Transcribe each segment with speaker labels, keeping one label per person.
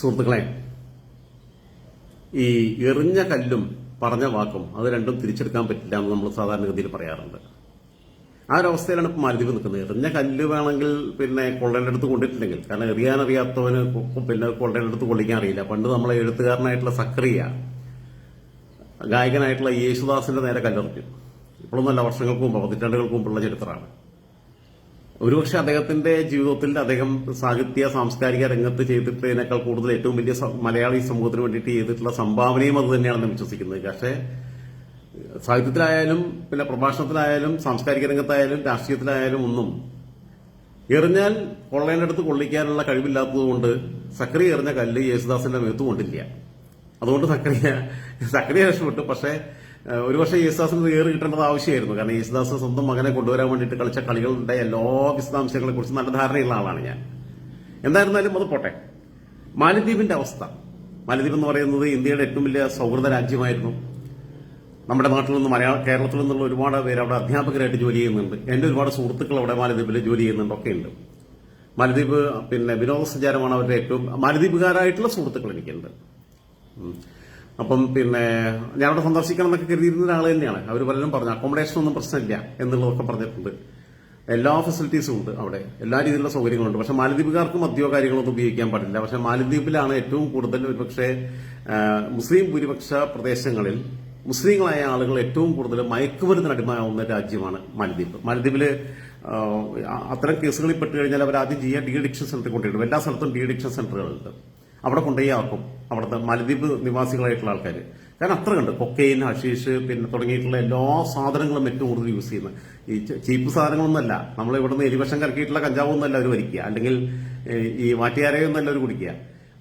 Speaker 1: സുഹൃത്തുക്കളെ ഈ എറിഞ്ഞ കല്ലും പറഞ്ഞ വാക്കും അത് രണ്ടും തിരിച്ചെടുക്കാൻ പറ്റില്ല എന്ന് നമ്മൾ സാധാരണഗതിയിൽ പറയാറുണ്ട്. ആ ഒരു അവസ്ഥയിലാണ് ഇപ്പൊ മാലദ്വീപ് നിൽക്കുന്നത്. എറിഞ്ഞ കല്ല് വേണമെങ്കിൽ പിന്നെ കൊള്ളയുടെ അടുത്ത് കൊണ്ടിട്ടില്ലെങ്കിൽ കാരണം കൊ- പിന്നെ കൊള്ളയുടെ അടുത്ത് കൊള്ളിക്കാൻ അറിയില്ല. പണ്ട് നമ്മളെ എഴുത്തുകാരനായിട്ടുള്ള സക്രിയ ഗായകനായിട്ടുള്ള യേശുദാസിന്റെ നേരെ കല്ലെറിഞ്ഞു. ഇപ്പോഴൊന്നല്ല വർഷങ്ങൾക്ക് മുമ്പ് പതിറ്റാണ്ടുകൾക്ക് മുമ്പുള്ള ചരിത്രമാണ്. ഒരുപക്ഷെ അദ്ദേഹത്തിന്റെ ജീവിതത്തിൽ അദ്ദേഹം സാഹിത്യ സാംസ്കാരിക രംഗത്ത് ചെയ്തിട്ടതിനേക്കാൾ കൂടുതൽ ഏറ്റവും വലിയ മലയാളി സമൂഹത്തിന് വേണ്ടിയിട്ട് ചെയ്തിട്ടുള്ള സംഭാവനയും അത് തന്നെയാണെന്ന് വിശ്വസിക്കുന്നത്. പക്ഷേ സാഹിത്യത്തിലായാലും പിന്നെ പ്രഭാഷണത്തിലായാലും സാംസ്കാരിക രംഗത്തായാലും രാഷ്ട്രീയത്തിലായാലും ഒന്നും എറിഞ്ഞാൽ കൊള്ളേന്റെ അടുത്ത് കൊള്ളിക്കാനുള്ള കഴിവില്ലാത്തതുകൊണ്ട് സക്രി എറിഞ്ഞ കല്ല് യേശുദാസിന്റെ മേത്ത് കൊണ്ടില്ല. അതുകൊണ്ട് സക്രിയ സക്രിയ രക്ഷപ്പെട്ടു. പക്ഷേ ഏഹ്, ഒരുപക്ഷെ യേശുദാസിന് കയറി കിട്ടേണ്ടത് ആവശ്യമായിരുന്നു. കാരണം യേശുദാസ് സ്വന്തം മകനെ കൊണ്ടുവരാൻ വേണ്ടിയിട്ട് കളിച്ച കളികളുടെ എല്ലാ വിശദാംശങ്ങളെ കുറിച്ച് നല്ല ധാരണയുള്ള ആളാണ് ഞാൻ. എന്തായിരുന്നാലും അത് പോട്ടെ. മാലദ്വീപിന്റെ അവസ്ഥ. മാലദ്വീപ് എന്ന് പറയുന്നത് ഇന്ത്യയുടെ ഏറ്റവും വലിയ സൗഹൃദ രാജ്യമായിരുന്നു. നമ്മുടെ നാട്ടിൽ നിന്ന് മലയാള കേരളത്തിൽ നിന്നുള്ള ഒരുപാട് പേര് അവിടെ അധ്യാപകരായിട്ട് ജോലി ചെയ്യുന്നുണ്ട്. എന്റെ ഒരുപാട് സുഹൃത്തുക്കൾ അവിടെ മാലദ്വീപിൽ ജോലി ചെയ്യുന്നുണ്ടൊക്കെ ഉണ്ട് മാലദ്വീപ് പിന്നെ വിനോദസഞ്ചാരമാണ് അവരുടെ ഏറ്റവും മാലദ്വീപുകാരായിട്ടുള്ള സുഹൃത്തുക്കൾ എനിക്കുണ്ട്. അപ്പം പിന്നെ ഞാനവിടെ സന്ദർശിക്കണം എന്നൊക്കെ കരുതിയിരുന്ന ഒരാൾ തന്നെയാണ്. അവർ പലരും പറഞ്ഞു അക്കോമഡേഷൻ ഒന്നും പ്രശ്നമില്ല എന്നുള്ളതൊക്കെ പറഞ്ഞിട്ടുണ്ട്. എല്ലാ ഫെസിലിറ്റീസും ഉണ്ട് അവിടെ. എല്ലാ രീതിയിലുള്ള സൗകര്യങ്ങളുണ്ട് പക്ഷെ മാലദ്വീപുകാർക്ക് മദ്യോ കാര്യങ്ങളൊന്നും ഉപയോഗിക്കാൻ പാടില്ല. പക്ഷെ മാലദ്വീപിലാണ് ഏറ്റവും കൂടുതൽ ഒരുപക്ഷെ മുസ്ലിം ഭൂരിപക്ഷ പ്രദേശങ്ങളിൽ മുസ്ലിങ്ങളായ ആളുകൾ ഏറ്റവും കൂടുതൽ മയക്കുമരുന്നിന് അടിമയാവുന്ന രാജ്യമാണ് മാലദ്വീപ്. മാലദ്വീപിൽ അത്തരം കേസുകളിൽ പെട്ട് കഴിഞ്ഞാൽ അവർ ആദ്യം ചെയ്യുക ഡി അഡിക്ഷൻ സെന്ററിൽ കൊണ്ടുവരും. എല്ലാ സ്ഥലത്തും ഡി അഡിക്ഷൻ സെന്ററുകളുണ്ട്. അവിടെ കൊണ്ടുപോയി ആക്കും. അവിടുത്തെ മലദ്വീപ് നിവാസികളായിട്ടുള്ള ആൾക്കാർ കാരണം അത്ര കണ്ട് കൊക്കൈൻ ഹഷീഷ് പിന്നെ തുടങ്ങിയിട്ടുള്ള എല്ലാ സാധനങ്ങളും ഏറ്റവും കൂടുതൽ യൂസ് ചെയ്യുന്നത്. ഈ ചീപ്പ് സാധനങ്ങളൊന്നുമല്ല. നമ്മൾ ഇവിടുന്ന് എരിവശം കറക്കിയിട്ടുള്ള കഞ്ചാവൊന്നുമല്ല അവർ വലിക്കുക. അല്ലെങ്കിൽ ഈ വാറ്റിയാരയൊന്നല്ല അവർ കുടിക്കുക.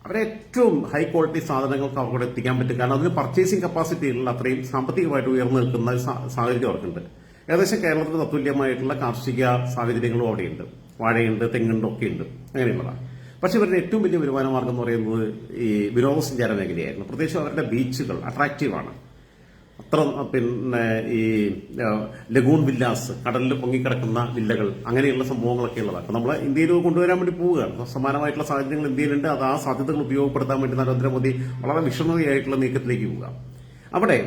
Speaker 1: അവരെ ഏറ്റവും ഹൈ ക്വാളിറ്റി സാധനങ്ങൾക്ക് അവിടെ എത്തിക്കാൻ പറ്റും. കാരണം അതിന് പർച്ചേസിംഗ് കപ്പാസിറ്റി ഉള്ള അത്രയും സാമ്പത്തികമായിട്ട് ഉയർന്നു നിൽക്കുന്ന സാഹചര്യം അവർക്കുണ്ട്. ഏകദേശം കേരളത്തിന് തത്തുല്യമായിട്ടുള്ള കാർഷിക സാഹചര്യങ്ങളും അവിടെയുണ്ട്. വാഴയുണ്ട് തെങ്ങുണ്ട് ഒക്കെ ഉണ്ട് അങ്ങനെയുള്ളതാണ്. പക്ഷെ ഇവരുടെ ഏറ്റവും വലിയ വരുമാന മാർഗം എന്ന് പറയുന്നത് ഈ വിനോദസഞ്ചാര മേഖലയായിരുന്നു. പ്രത്യേകിച്ച് അവരുടെ ബീച്ചുകൾ അട്രാക്റ്റീവാണ്. അത്ര പിന്നെ ഈ ലഗൂൺ വില്ലാസ് കടലിൽ പൊങ്ങിക്കിടക്കുന്ന വില്ലകൾ അങ്ങനെയുള്ള സംഭവങ്ങളൊക്കെ ഉള്ളതാണ്. നമ്മൾ ഇന്ത്യയിൽ കൊണ്ടുവരാൻ വേണ്ടി പോവുകയാണ്. സമാനമായിട്ടുള്ള സാഹചര്യങ്ങൾ ഇന്ത്യയിലുണ്ട്. അത് ആ സാധ്യതകൾ ഉപയോഗപ്പെടുത്താൻ വേണ്ടി നരേന്ദ്രമോദി വളരെ വിഷമതയായിട്ടുള്ള നീക്കത്തിലേക്ക് പോവുക. അവിടെ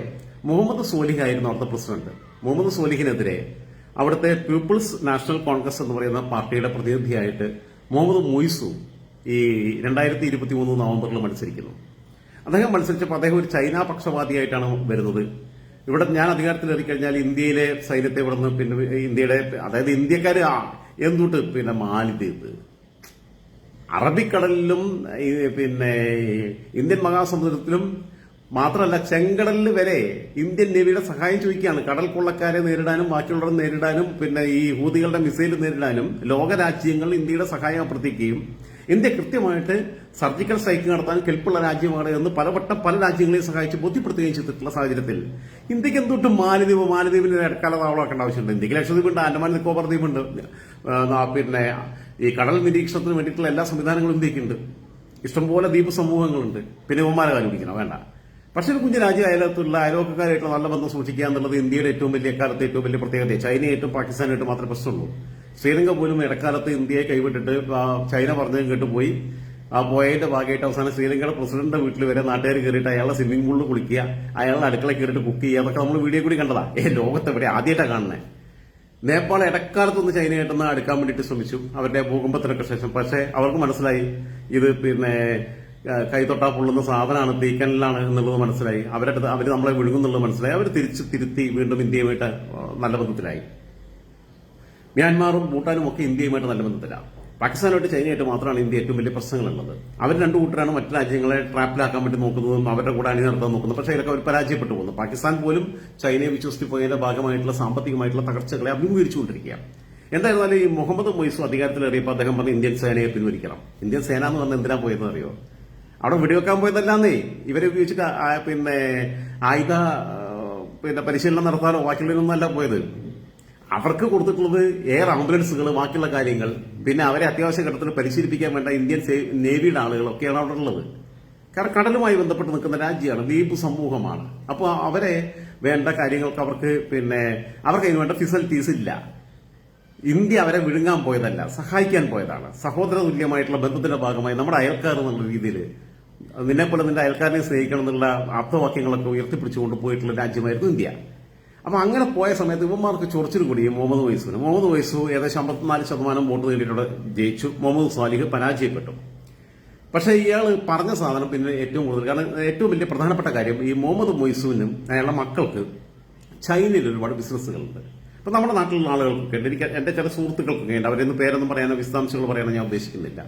Speaker 1: മുഹമ്മദ് സോലിഹ് ആയിരുന്നു അവിടുത്തെ പ്രസിഡന്റ്. മുഹമ്മദ് സോലിഹിനെതിരെ അവിടുത്തെ പീപ്പിൾസ് നാഷണൽ കോൺഗ്രസ് എന്ന് പറയുന്ന പാർട്ടിയുടെ പ്രതിനിധിയായിട്ട് മുഹമ്മദ് മൊയ്സു ഈ രണ്ടായിരത്തി ഇരുപത്തി മൂന്ന് നവംബറിൽ മത്സരിക്കുന്നു. അദ്ദേഹം മത്സരിച്ചപ്പോൾ അദ്ദേഹം ഒരു ചൈന പക്ഷപാതിയായിട്ടാണ് വരുന്നത്. ഇവിടെ ഞാൻ അധികാരത്തിൽ കഴിഞ്ഞാൽ ഇന്ത്യയിലെ സൈന്യത്തെ ഇവിടെ നിന്ന് പിന്നെ ഇന്ത്യയുടെ അതായത് ഇന്ത്യക്കാർ എന്തുട്ട് പിന്നെ മാലിദ്വീപ് അറബിക്കടലിലും പിന്നെ ഇന്ത്യൻ മഹാസമുദ്രത്തിലും മാത്രമല്ല ചെങ്കടലിൽ വരെ ഇന്ത്യൻ നേവിയുടെ സഹായം ചോദിക്കുകയാണ്. കടൽ കൊള്ളക്കാരെ നേരിടാനും ബാക്കിയുള്ളവരെ നേരിടാനും പിന്നെ ഈ ഹൂതികളുടെ മിസൈൽ നേരിടാനും ലോകരാജ്യങ്ങൾ ഇന്ത്യയുടെ സഹായം അഭ്യർത്ഥിക്കുകയും ഇന്ത്യ കൃത്യമായിട്ട് സർജിക്കൽ സ്ട്രൈക്ക് നടത്താൻ കെൽപ്പുള്ള രാജ്യമാണ് എന്ന് പലവട്ടം പല രാജ്യങ്ങളെയും സഹായിച്ച് ബോധ്യപ്പെടുത്തുകയും ചെയ്തിട്ടുള്ള സാഹചര്യത്തിൽ ഇന്ത്യയ്ക്ക് എന്തുകൊണ്ട് മാലദ്വീപ്? മാലദ്വീപിന് ഇടക്കാല താവളമാക്കേണ്ട ആവശ്യമുണ്ട്. ഇന്ത്യയ്ക്ക് ലക്ഷദ്വീപുണ്ട് ആൻഡമാൻ നിക്കോബാർ ദ്വീപുണ്ട് പിന്നെ ഈ കടൽ നിരീക്ഷണത്തിന് വേണ്ടിയിട്ടുള്ള എല്ലാ സംവിധാനങ്ങളും ഇന്ത്യക്കുണ്ട്. ഇഷ്ടംപോലെ ദ്വീപ് സമൂഹങ്ങളുണ്ട്. പിന്നെ ഇവന്മാരെ കാലിപ്പിക്കണം വേണ്ട. പക്ഷേ ഒരു കുഞ്ഞു രാജ്യ അയലത്തുള്ള അയലോക്കാരായിട്ടുള്ള നല്ല ബന്ധം സൂക്ഷിക്കുക എന്നുള്ളത് ഇന്ത്യയുടെ ഏറ്റവും വലിയ കാലത്തെ ഏറ്റവും വലിയ പ്രത്യേകത ചൈനയായിട്ടും പാകിസ്ഥാനായിട്ടും മാത്രമേ പ്രശ്നമുള്ളൂ. ശ്രീലങ്ക പോലും ഇടക്കാലത്ത് ഇന്ത്യയെ കൈവിട്ടിട്ട് ചൈന പറഞ്ഞതും കേട്ട് പോയി. ആ പോയതിന്റെ ഭാഗമായിട്ട് അവസാനം ശ്രീലങ്കയുടെ പ്രസിഡന്റിന്റെ വീട്ടിൽ വരെ നാട്ടുകാർ കയറിയിട്ട് അയാളെ സ്വിമ്മിംഗ് പൂളിൽ കുളിക്കുക അയാളുടെ അടുക്കള കയറിയിട്ട് കുക്ക് ചെയ്യുക അതൊക്കെ നമ്മൾ വീഡിയോ കൂടി കണ്ടതാ. ഏ ലോകത്തെവിടെ ആദ്യമായിട്ടാണ് കാണുന്നത് നേപ്പാൾ ഇടക്കാലത്തൊന്ന് ചൈനയായിട്ടൊന്ന് അടുക്കാൻ വേണ്ടിയിട്ട് ശ്രമിച്ചു. അവരുടെ ഭൂകമ്പത്തിനൊക്കെ ശേഷം. പക്ഷേ അവർക്ക് മനസ്സിലായി. ഇത് പിന്നെ കൈതൊട്ടാ പൊള്ളുന്ന സാധനമാണ് തീക്കനിലാണ് എന്നുള്ളത് മനസ്സിലായി. അവരുടെ അവർ നമ്മളെ വിഴുങ്ങുന്നുള്ളത് മനസ്സിലായി. അവർ തിരിച്ച് തിരുത്തി വീണ്ടും ഇന്ത്യയുമായിട്ട് നല്ല ബന്ധത്തിലായി. മ്യാൻമാറും ഭൂട്ടാനും ഒക്കെ ഇന്ത്യയുമായിട്ട് നല്ല ബന്ധത്തിലാണ് പാകിസ്ഥാനുമായിട്ട് ചൈനയായിട്ട് മാത്രമാണ് ഇന്ത്യ ഏറ്റവും വലിയ പ്രശ്നങ്ങളുള്ളത്. അവർ രണ്ടു കൂട്ടരാണ് മറ്റു രാജ്യങ്ങളെ ട്രാപ്പിലാക്കാൻ വേണ്ടി നോക്കുന്നതും അവരുടെ കൂടെ അണി നടത്താൻ നോക്കുന്നത്. പക്ഷേ ഇതൊക്കെ അവർ പരാജയപ്പെട്ടു പോകുന്നു. പാകിസ്ഥാൻ പോലും ചൈനയെ വിശ്വസിച്ച് പോയതിന്റെ ഭാഗമായിട്ടുള്ള സാമ്പത്തികമായിട്ടുള്ള തകർച്ചകളെ അഭിമുഖീകരിച്ചുകൊണ്ടിരിക്കുകയാണ് എന്തായിരുന്നാലും ഈ മുഹമ്മദ് മൊയ്സു അധികാരത്തിലേറിയപ്പോൾ അദ്ദേഹം പറഞ്ഞ ഇന്ത്യൻ സേനയെ പിൻവലിക്കണം. ഇന്ത്യൻ സേന എന്ന് പറഞ്ഞാൽ എന്തിനാ പോയതെന്ന് അറിയോ? അവിടെ വെടിവെക്കാൻ പോയതല്ലാന്നേ. ഇവരെ ഉപയോഗിച്ചിട്ട് പിന്നെ ആയുധ പിന്നെ പരിശീലനം നടത്താനോ ബാക്കിയുള്ളതിനൊന്നല്ല പോയത്. അവർക്ക് കൊടുത്തിട്ടുള്ളത് എയർ ആംബുലൻസുകൾ ബാക്കിയുള്ള കാര്യങ്ങൾ. പിന്നെ അവരെ അത്യാവശ്യ ഘട്ടത്തിൽ പരിശീലിപ്പിക്കാൻ വേണ്ട ഇന്ത്യൻ നേവിയുടെ ആളുകളൊക്കെയാണ് അവിടെ ഉള്ളത്. കാരണം കടലുമായി ബന്ധപ്പെട്ട് നിൽക്കുന്ന രാജ്യമാണ് ദ്വീപ് സമൂഹമാണ്. അപ്പോൾ അവരെ വേണ്ട കാര്യങ്ങൾക്ക് അവർക്ക് പിന്നെ അവർക്ക് അതിന് വേണ്ട ഫെസിലിറ്റീസ് ഇല്ല. ഇന്ത്യ അവരെ വിഴുങ്ങാൻ പോയതല്ല സഹായിക്കാൻ പോയതാണ്. സഹോദര തുല്യമായിട്ടുള്ള ബന്ധത്തിന്റെ ഭാഗമായി നമ്മുടെ അയൽക്കാർ എന്നുള്ള രീതിയിൽ നിന്നെ പോലെ നിന്റെ അയൽക്കാരനെ സ്നേഹിക്കണം എന്നുള്ള അർത്ഥവാക്യങ്ങളൊക്കെ ഉയർത്തിപ്പിടിച്ചുകൊണ്ട് പോയിട്ടുള്ള രാജ്യമായിരുന്നു ഇന്ത്യ. അപ്പൊ അങ്ങനെ പോയ സമയത്ത് ഇവന്മാർക്ക് ചൊറിച്ചിൽ കൂടി മുഹമ്മദ് വൈസുവിന് മുഹമ്മദ് വൈസു ഏകദേശം അമ്പത്തിനാല് ശതമാനം വോട്ട് നേടിയിട്ടുണ്ട് ജയിച്ചു. മുഹമ്മദ് സാലിഹ് പരാജയപ്പെട്ടു. പക്ഷേ ഇയാൾ പറഞ്ഞ സാധനം പിന്നെ ഏറ്റവും കൂടുതൽ. കാരണം ഏറ്റവും വലിയ പ്രധാനപ്പെട്ട കാര്യം ഈ മുഹമ്മദ് മൊയ്സുവിനും അയാളുടെ മക്കൾക്ക് ചൈനയിൽ ഒരുപാട് ബിസിനസ്സുകളുണ്ട്. അപ്പൊ നമ്മുടെ നാട്ടിലുള്ള ആളുകൾക്കൊക്കെ ഉണ്ട്. എനിക്ക് എന്റെ ചില സുഹൃത്തുക്കൾക്കൊക്കെ ഉണ്ട്. അവരൊന്നും പേരൊന്നും പറയാനോ വിശദാംശങ്ങൾ പറയാനോ ഞാൻ ഉദ്ദേശിക്കുന്നില്ല.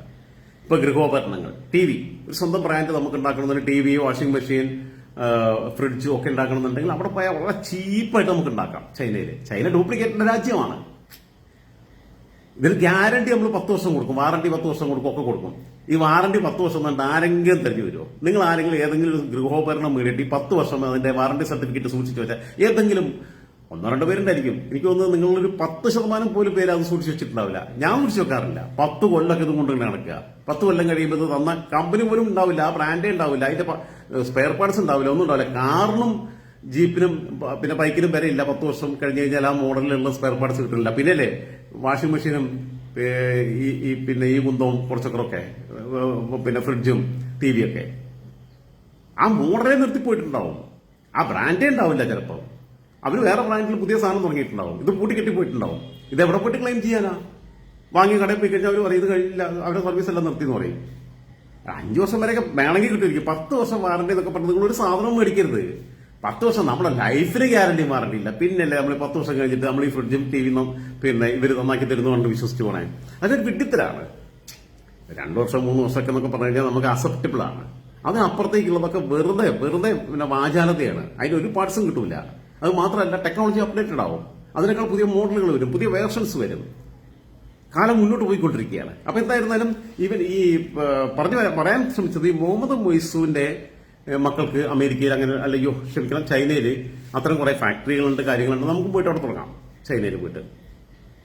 Speaker 1: ഇപ്പൊ ഗൃഹോപകരണങ്ങൾ ടി വി. ഒരു സ്വന്തം ബ്രാൻഡ് നമുക്ക് ഉണ്ടാക്കണമെന്നുണ്ടെങ്കിൽ ടി വി വാഷിംഗ് മെഷീൻ ഫ്രിഡ്ജും ഒക്കെ ഉണ്ടാക്കണമെന്നുണ്ടെങ്കിൽ അവിടെ പോയാൽ വളരെ ചീപ്പായിട്ട് നമുക്ക് ഉണ്ടാക്കാം ചൈനയിൽ ചൈന ഡ്യൂപ്ലിക്കേറ്റിന്റെ രാജ്യമാണ്. ഇതിൽ ഗ്യാരണ്ടി നമ്മൾ പത്ത് വർഷം കൊടുക്കും. വാറണ്ടി പത്ത് വർഷം കൊടുക്കും ഒക്കെ കൊടുക്കും. ഈ വാറണ്ടി പത്ത് വർഷം കണ്ട് ആരെങ്കിലും തരഞ്ഞു വരുമോ? നിങ്ങൾ ആരെങ്കിലും ഏതെങ്കിലും ഒരു ഗൃഹോപകരണം വേണ്ടി പത്ത് വർഷം അതിന്റെ വാറണ്ടി സർട്ടിഫിക്കറ്റ് സൂക്ഷിച്ചു വെച്ചാൽ ഏതെങ്കിലും ഒന്നോ രണ്ടോ പേരുണ്ടായിരിക്കും. എനിക്ക് തോന്നുന്നത് നിങ്ങളൊരു പത്ത് ശതമാനം പോലും പേര് അത് സൂക്ഷിച്ചു വെച്ചിട്ടുണ്ടാവില്ല. ഞാൻ സൂക്ഷിച്ചു വെക്കാറില്ല. പത്ത് കൊല്ലമൊക്കെ ഇത് കൊണ്ട് നടക്കുക. പത്ത് കൊല്ലം കഴിയുമ്പോൾ തന്ന കമ്പനി പോലും ഉണ്ടാവില്ല ആ ബ്രാൻഡേ ഉണ്ടാവില്ല. അതിന്റെ സ്പെയർ പാർട്സ് ഉണ്ടാവില്ല ഒന്നും ഉണ്ടാവില്ല. കാറിനും ജീപ്പിനും പിന്നെ ബൈക്കിനും വരെ ഇല്ല. പത്ത് വർഷം കഴിഞ്ഞ് കഴിഞ്ഞാൽ ആ മോഡലിലുള്ള സ്പെയർ പാർട്സ് കിട്ടുന്നില്ല. പിന്നെ അല്ലേ വാഷിംഗ് മെഷീനും ഈ പിന്നെ ഈ കുന്തവും കുറച്ചൊക്കെ പിന്നെ ഫ്രിഡ്ജും ടി വിയൊക്കെ ആ മോഡലേ നിർത്തിപ്പോയിട്ടുണ്ടാവും ആ ബ്രാൻഡേ ഉണ്ടാവില്ല ചിലപ്പോൾ അവർ വേറെ ബ്രാൻഡിൽ പുതിയ സാധനം തുടങ്ങിയിട്ടുണ്ടാവും. ഇത് പൂട്ടിക്കെട്ടി പോയിട്ടുണ്ടാവും. ഇത് എവിടെ പോയിട്ട് ക്ലെയിം ചെയ്യാനാ? വാങ്ങി കടയിൽ പോയി കഴിഞ്ഞാൽ അവർ പറയും ഇത് കഴിയില്ല അവരുടെ സർവീസ് എല്ലാം നിർത്തി എന്ന് പറയും. അഞ്ചു വർഷം വരെയൊക്കെ വേണമെങ്കിൽ കിട്ടുമായിരിക്കും പത്ത് വർഷം വാറണ്ടി എന്നൊക്കെ പറഞ്ഞ് ഒരു സാധനം മേടിക്കരുത്. പത്ത് വർഷം നമ്മുടെ ലൈഫിന് ഗ്യാരണ്ടി വാറണ്ടിയില്ല പിന്നല്ലേ നമ്മൾ പത്ത് വർഷം കഴിഞ്ഞിട്ട് നമ്മൾ ഈ ഫ്രിഡ്ജും ടി വിന്നും പിന്നെ ഇവർ നന്നാക്കി തരുന്നു കൊണ്ട് വിശ്വസിച്ച് പോണേ. അതൊരു വിഡിത്തരാണ്. രണ്ടു വർഷം മൂന്ന് വർഷമൊക്കെ എന്നൊക്കെ പറഞ്ഞു കഴിഞ്ഞാൽ നമുക്ക് അക്സെപ്റ്റബിൾ ആണ്. അതിനപ്പുറത്തേക്കുള്ളതൊക്കെ വെറുതെ വെറുതെ പിന്നെ വാചാലതയാണ്. അതിന് ഒരു പാർട്സും കിട്ടൂല. അത് മാത്രമല്ല ടെക്നോളജി അപ്ഡേറ്റഡ് ആവും. അതിനേക്കാൾ പുതിയ മോഡലുകൾ വരും പുതിയ വേർഷൻസ് വരും. കാലം മുന്നോട്ട് പോയിക്കൊണ്ടിരിക്കുകയാണ്. അപ്പൊ എന്തായിരുന്നാലും ഇവൻ ഈ പറഞ്ഞു പറയാൻ ശ്രമിച്ചത് ഈ മുഹമ്മദ് മൊയ്സുവിന്റെ മക്കൾക്ക് അമേരിക്കയിൽ അങ്ങനെ അല്ലയോ ക്ഷമിക്കണം ചൈനയിൽ അത്തരം കുറെ ഫാക്ടറികളുണ്ട് കാര്യങ്ങളുണ്ട്. നമുക്ക് പോയിട്ട് അവിടെ തുടങ്ങാം. ചൈനയിൽ പോയിട്ട്.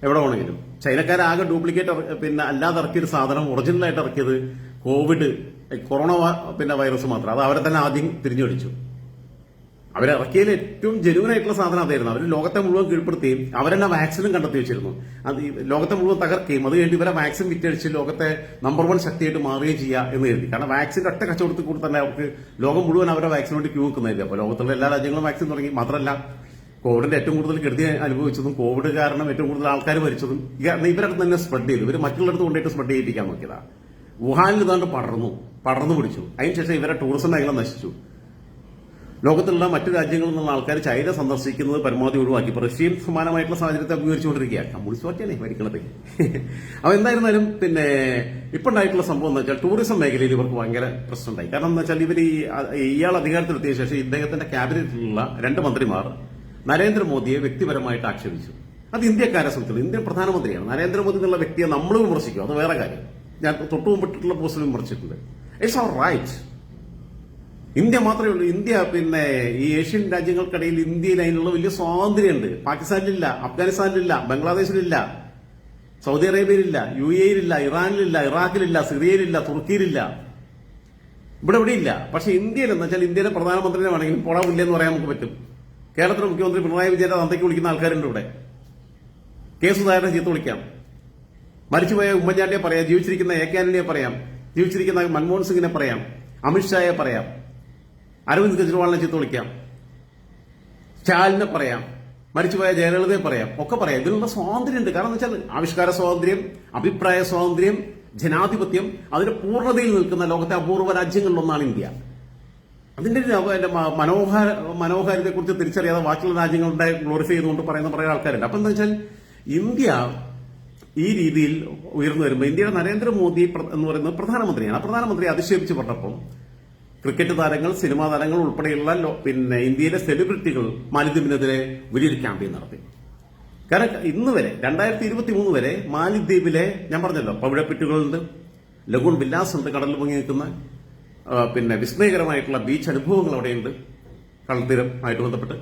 Speaker 1: എവിടെ വേണമെങ്കിലും. ചൈനക്കാരാകെ ഡ്യൂപ്ലിക്കേറ്റ് പിന്നെ അല്ലാതെ ഇറക്കിയൊരു സാധനം ഒറിജിനലായിട്ട് ഇറക്കിയത് കോവിഡ് കൊറോണ പിന്നെ വൈറസ് മാത്രം. അത് അവരെ തന്നെ ആദ്യം തിരിഞ്ഞടിച്ചു അവരിറക്കിയതിൽ ഏറ്റവും ജെനുവൻ ആയിട്ടുള്ള സാധനം അതായിരുന്നു. അവർ ലോകത്തെ മുഴുവൻ കീഴ്പ്പെടുത്തുകയും അവരെന്നെ വാക്സിനും കണ്ടെത്തി വെച്ചിരുന്നു അത് ലോകത്തെ മുഴുവൻ തകർക്കുകയും അത് കഴിഞ്ഞ് ഇവരെ വാക്സിൻ വിറ്റഴിച്ച് ലോകത്തെ നമ്പർ വൺ ശക്തിയായിട്ട് മാറുകയും ചെയ്യുക എന്ന് കരുതി. കാരണം വാക്സിൻ ഒറ്റ കച്ചവടത്തിൽ കൂടി തന്നെ അവർക്ക് ലോകം മുഴുവൻ അവരെ വാക്സിന് വേണ്ടി ക്യൂ നിൽക്കുന്നതായിരുന്നു അപ്പോൾ ലോകത്തുള്ള എല്ലാ രാജ്യങ്ങളും വാക്സിൻ തുടങ്ങി. മാത്രമല്ല കോവിഡിന്റെ ഏറ്റവും കൂടുതൽ കെടുതി അനുഭവിച്ചതും കോവിഡ് കാരണം ഏറ്റവും കൂടുതൽ ആൾക്കാർ മരിച്ചതും ഇവരടുത്ത് തന്നെ സ്പ്രെഡ് ചെയ്തു. ഇവർ മറ്റുള്ളിടത്ത് കൊണ്ടുപോയിട്ട് സ്പ്രെഡ് ചെയ്യിപ്പിക്കാൻ നോക്കിയതാണ് വുഹാനിൽ ഇതാണ്ട് പടർന്നു. പടർന്നു പിടിച്ചു. അതിനുശേഷം ഇവരെ ടൂറിസം മേഖല നശിച്ചു. ലോകത്തുള്ള മറ്റു രാജ്യങ്ങളിൽ നിന്നുള്ള ആൾക്കാർ ചൈന സന്ദർശിക്കുന്നത് പരമാവധി ഒഴിവാക്കി. ഇപ്പൊ റഷ്യയും സമാനമായിട്ടുള്ള സാഹചര്യത്തെ അഭിമുഖീകരിച്ചുകൊണ്ടിരിക്കുകയാണ് കമ്മ്യൂണിസ്റ്റ് പാർട്ടിയാണ് ഭരിക്കുന്നത് അപ്പൊ എന്തായിരുന്നാലും പിന്നെ ഇപ്പൊ ഉണ്ടായിട്ടുള്ള സംഭവം എന്ന് വെച്ചാൽ ടൂറിസം മേഖലയിൽ ഇവർക്ക് ഭയങ്കര പ്രശ്നമുണ്ടായി. കാരണം എന്ന് വെച്ചാൽ ഇവർ ഇയാൾ അധികാരത്തിലെത്തിയ ശേഷം ഇദ്ദേഹത്തിന്റെ ക്യാബിനറ്റിലുള്ള രണ്ട് മന്ത്രിമാർ നരേന്ദ്രമോദിയെ വ്യക്തിപരമായിട്ട് ആക്ഷേപിച്ചു. അത് ഇന്ത്യക്കാരെ സംബന്ധിച്ചുള്ള ഇന്ത്യൻ പ്രധാനമന്ത്രിയാണ്. നരേന്ദ്രമോദി എന്നുള്ള വ്യക്തിയെ നമ്മൾ വിമർശിക്കും. അത് വേറെ കാര്യം. ഞാൻ തൊട്ടു മുമ്പിട്ടുള്ള പോസ്റ്റിൽ വിമർശിച്ചിട്ടുണ്ട്. ഇറ്റ്സ് അവർ റൈറ്റ് ഇന്ത്യ മാത്രമേ ഉള്ളൂ. ഇന്ത്യ പിന്നെ ഈ ഏഷ്യൻ രാജ്യങ്ങൾക്കിടയിൽ ഇന്ത്യയിൽ അതിനുള്ള വലിയ സ്വാതന്ത്ര്യമുണ്ട്. പാകിസ്ഥാനിലില്ല അഫ്ഗാനിസ്ഥാനിലില്ല ബംഗ്ലാദേശിലില്ല സൗദി അറേബ്യയിലില്ല യു എയിലില്ല ഇറാനിലില്ല ഇറാഖിലില്ല സിറിയയിലില്ല തുർക്കിയിലില്ല. ഇവിടെ ഇവിടെ ഇല്ല. പക്ഷെ ഇന്ത്യയിൽ എന്ന് വെച്ചാൽ ഇന്ത്യയിലെ പ്രധാനമന്ത്രിനെ വേണമെങ്കിലും പോടാ എന്ന് പറയാൻ നമുക്ക് പറ്റും. കേരളത്തിലെ മുഖ്യമന്ത്രി പിണറായി വിജയന്റെ തന്തയ്ക്ക് വിളിക്കുന്ന ആൾക്കാരുണ്ട് ഇവിടെ. കെ സുധാകരനെ ചീത്ത വിളിക്കാം. മരിച്ചുപോയ ഉമ്മൻചാണ്ടിയെ പറയാം ജീവിച്ചിരിക്കുന്ന എ കെ ആന്റണിയെ പറയാം ജീവിച്ചിരിക്കുന്ന മൻമോഹൻ സിംഗിനെ പറയാം അമിത്ഷായെ പറയാം. അരവിന്ദ് കെജ്രിവാളിനെ ചീത്ത വിളിക്കാം. സ്റ്റാലിനെ പറയാം. മരിച്ചുപോയ ജയലളിതയെ പറയാം. ഒക്കെ പറയാം. ഇതിനുള്ള സ്വാതന്ത്ര്യമുണ്ട്. കാരണം എന്ന് വെച്ചാൽ ആവിഷ്കാര സ്വാതന്ത്ര്യം അഭിപ്രായ സ്വാതന്ത്ര്യം ജനാധിപത്യം അതിന്റെ പൂർണതയിൽ നിൽക്കുന്ന ലോകത്തെ അപൂർവ രാജ്യങ്ങളിലൊന്നാണ് ഇന്ത്യ. അതിന്റെ മനോഹാര മനോഹാരിതയെ കുറിച്ച് തിരിച്ചറിയാതെ ബാക്കിയുള്ള രാജ്യങ്ങളുടെ ഗ്ലോറിഫൈ ചെയ്തുകൊണ്ട് പറയുന്ന പറയുന്ന ആൾക്കാരുണ്ട്. അപ്പൊ എന്താ വെച്ചാൽ ഇന്ത്യ ഈ രീതിയിൽ ഉയർന്നു വരുമ്പോൾ ഇന്ത്യയുടെ നരേന്ദ്രമോദി എന്ന് പറയുന്നത് പ്രധാനമന്ത്രിയാണ്. ആ പ്രധാനമന്ത്രി അധിക്ഷേപിച്ച് പറഞ്ഞപ്പം ക്രിക്കറ്റ് താരങ്ങൾ സിനിമാ താരങ്ങൾ ഉൾപ്പെടെയുള്ള പിന്നെ ഇന്ത്യയിലെ സെലിബ്രിറ്റികൾ മാലിദ്വീപിനെതിരെ വലിയൊരു ക്യാമ്പയിൻ നടത്തി. കാരണം ഇന്ന് വരെ രണ്ടായിരത്തി ഇരുപത്തി മൂന്ന് വരെ മാലിദ്വീപിലെ ഞാൻ പറഞ്ഞല്ലോ പവിഴപ്പിറ്റുകളുണ്ട് ലഗൂൺ വില്ലാസ് ഉണ്ട് കടലിൽ പൊങ്ങി നിൽക്കുന്ന പിന്നെ വിസ്മയകരമായിട്ടുള്ള ബീച്ച് അനുഭവങ്ങൾ അവിടെയുണ്ട് കടൽത്തീരം ആയിട്ട് ബന്ധപ്പെട്ട്.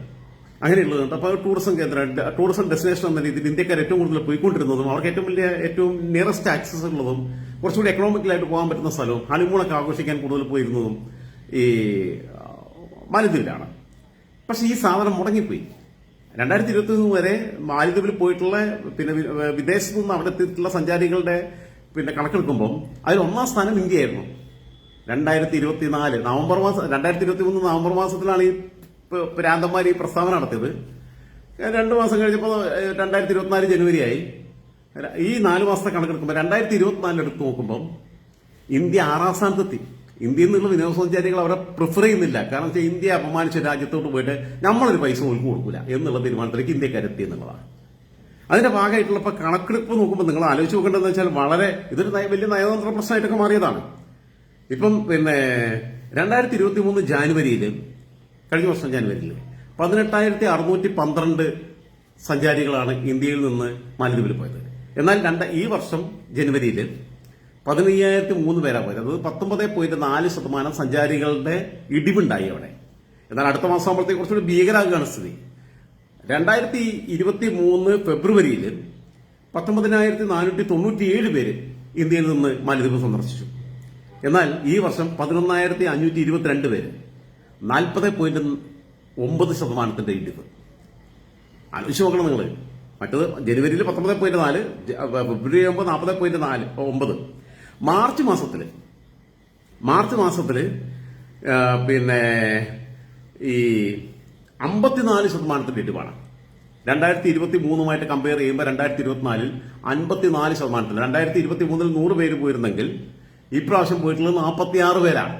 Speaker 1: അങ്ങനെയുള്ളതുണ്ട് അപ്പോൾ ടൂറിസം കേന്ദ്രം ടൂറിസം ഡെസ്റ്റിനേഷൻ എന്ന രീതിയിൽ ഇന്ത്യക്കാർ ഏറ്റവും കൂടുതൽ പോയിക്കൊണ്ടിരുന്നതും അവർക്ക് ഏറ്റവും വലിയ ഏറ്റവും നിയറസ്റ്റ് ആക്സസ് ഉള്ളതും കുറച്ചുകൂടി എക്കണോമിക്കലായിട്ട് പോകാൻ പറ്റുന്ന സ്ഥലവും ഹണിമൂണൊക്കെ ആഘോഷിക്കാൻ കൂടുതൽ പോയിരുന്നതും ഈ മാലിദ്വീപിലാണ്. പക്ഷേ ഈ സാധനം മുടങ്ങിപ്പോയി. രണ്ടായിരത്തി ഇരുപത്തി മൂന്ന് വരെ മാലിദ്വീപിൽ പോയിട്ടുള്ള പിന്നെ വിദേശത്തു നിന്ന് അവിടെ എത്തിയിട്ടുള്ള സഞ്ചാരികളുടെ പിന്നെ കണക്കെടുക്കുമ്പോൾ അതിൽ ഒന്നാം സ്ഥാനം ഇന്ത്യയായിരുന്നു. രണ്ടായിരത്തി ഇരുപത്തി നാല് നവംബർ മാസം രണ്ടായിരത്തി ഇരുപത്തി മൂന്ന് നവംബർ മാസത്തിലാണ് ഈ പ്രാന്തന്മാർ ഈ പ്രസ്താവന നടത്തിയത്. രണ്ട് മാസം കഴിഞ്ഞപ്പോൾ രണ്ടായിരത്തി ഇരുപത്തിനാല് ജനുവരിയായി. ഈ നാല് മാസത്തെ കണക്കെടുക്കുമ്പോൾ രണ്ടായിരത്തി ഇരുപത്തിനാലിൽ എടുത്ത് നോക്കുമ്പോൾ ഇന്ത്യ ആറാം സ്ഥാനത്തെത്തി. ഇന്ത്യയിൽ നിന്നുള്ള വിനോദസഞ്ചാരികൾ അവരെ പ്രിഫർ ചെയ്യുന്നില്ല. കാരണം വെച്ചാൽ ഇന്ത്യ അപമാനിച്ച രാജ്യത്തോട്ട് പോയിട്ട് നമ്മളൊരു പൈസ ഒഴുക്കു കൊടുക്കില്ല എന്നുള്ള തീരുമാനത്തിലേക്ക് ഇന്ത്യക്കാരെത്തി എന്നുള്ളതാണ്. അതിന്റെ ഭാഗമായിട്ടുള്ള ഇപ്പൊ കണക്കെടുപ്പ് നോക്കുമ്പോൾ നിങ്ങൾ ആലോചിച്ച് നോക്കേണ്ടതെന്ന് വെച്ചാൽ വളരെ ഇതൊരു വലിയ നയതന്ത്ര പ്രശ്നമായിട്ടൊക്കെ മാറിയതാണ്. ഇപ്പം പിന്നെ രണ്ടായിരത്തി ഇരുപത്തി മൂന്ന് ജാനുവരിയിൽ കഴിഞ്ഞ വർഷം ജാനുവരിയിൽ പതിനെട്ടായിരത്തി അറുന്നൂറ്റി പന്ത്രണ്ട് സഞ്ചാരികളാണ് ഇന്ത്യയിൽ നിന്ന് മാലദ്വീപിൽ പോയത്. എന്നാൽ രണ്ട് ഈ വർഷം ജനുവരിയിൽ പതിനയ്യായിരത്തി മൂന്ന് പേരാണ് പോയത്. അതായത് പത്തൊമ്പത് പോയിന്റ് നാല് ശതമാനം സഞ്ചാരികളുടെ ഇടിവുണ്ടായി അവിടെ. എന്നാൽ അടുത്ത മാസം ആകുമ്പോഴത്തേക്ക് കുറച്ചുകൂടി ഭീകരാകുകയാണ് സ്ഥിതി. രണ്ടായിരത്തി ഇരുപത്തി മൂന്ന് ഫെബ്രുവരിയിൽ പത്തൊമ്പതിനായിരത്തി നാനൂറ്റി തൊണ്ണൂറ്റിയേഴ് പേര് ഇന്ത്യയിൽ നിന്ന് മാലിദ്വീപ് സന്ദർശിച്ചു. എന്നാൽ ഈ വർഷം പതിനൊന്നായിരത്തി അഞ്ഞൂറ്റി ഇരുപത്തിരണ്ട് പേര് നാൽപ്പത് പോയിന്റ് ഒമ്പത് ശതമാനത്തിന്റെ ഇടിവ്. ആലോചിച്ച് നോക്കണം നിങ്ങൾ മറ്റത് ജനുവരിയിൽ പത്തൊമ്പത് പോയിന്റ് നാല് ഫെബ്രുവരി ആകുമ്പോൾ നാൽപ്പത് പോയിന്റ് നാല് ഒമ്പത്. മാർച്ച് മാസത്തിൽ മാർച്ച് മാസത്തിൽ പിന്നെ ഈ അമ്പത്തിനാല് ശതമാനത്തിന്റെ ഇടിവാണ്. രണ്ടായിരത്തി ഇരുപത്തി മൂന്നുമായിട്ട് കമ്പയർ ചെയ്യുമ്പോൾ രണ്ടായിരത്തി ഇരുപത്തിനാലിൽ അൻപത്തിനാല് ശതമാനത്തിൽ രണ്ടായിരത്തി ഇരുപത്തി മൂന്നിൽ നൂറ് പേര് പോയിരുന്നെങ്കിൽ ഇപ്രാവശ്യം പോയിട്ടുള്ളത് നാൽപ്പത്തിയാറ് പേരാണ്.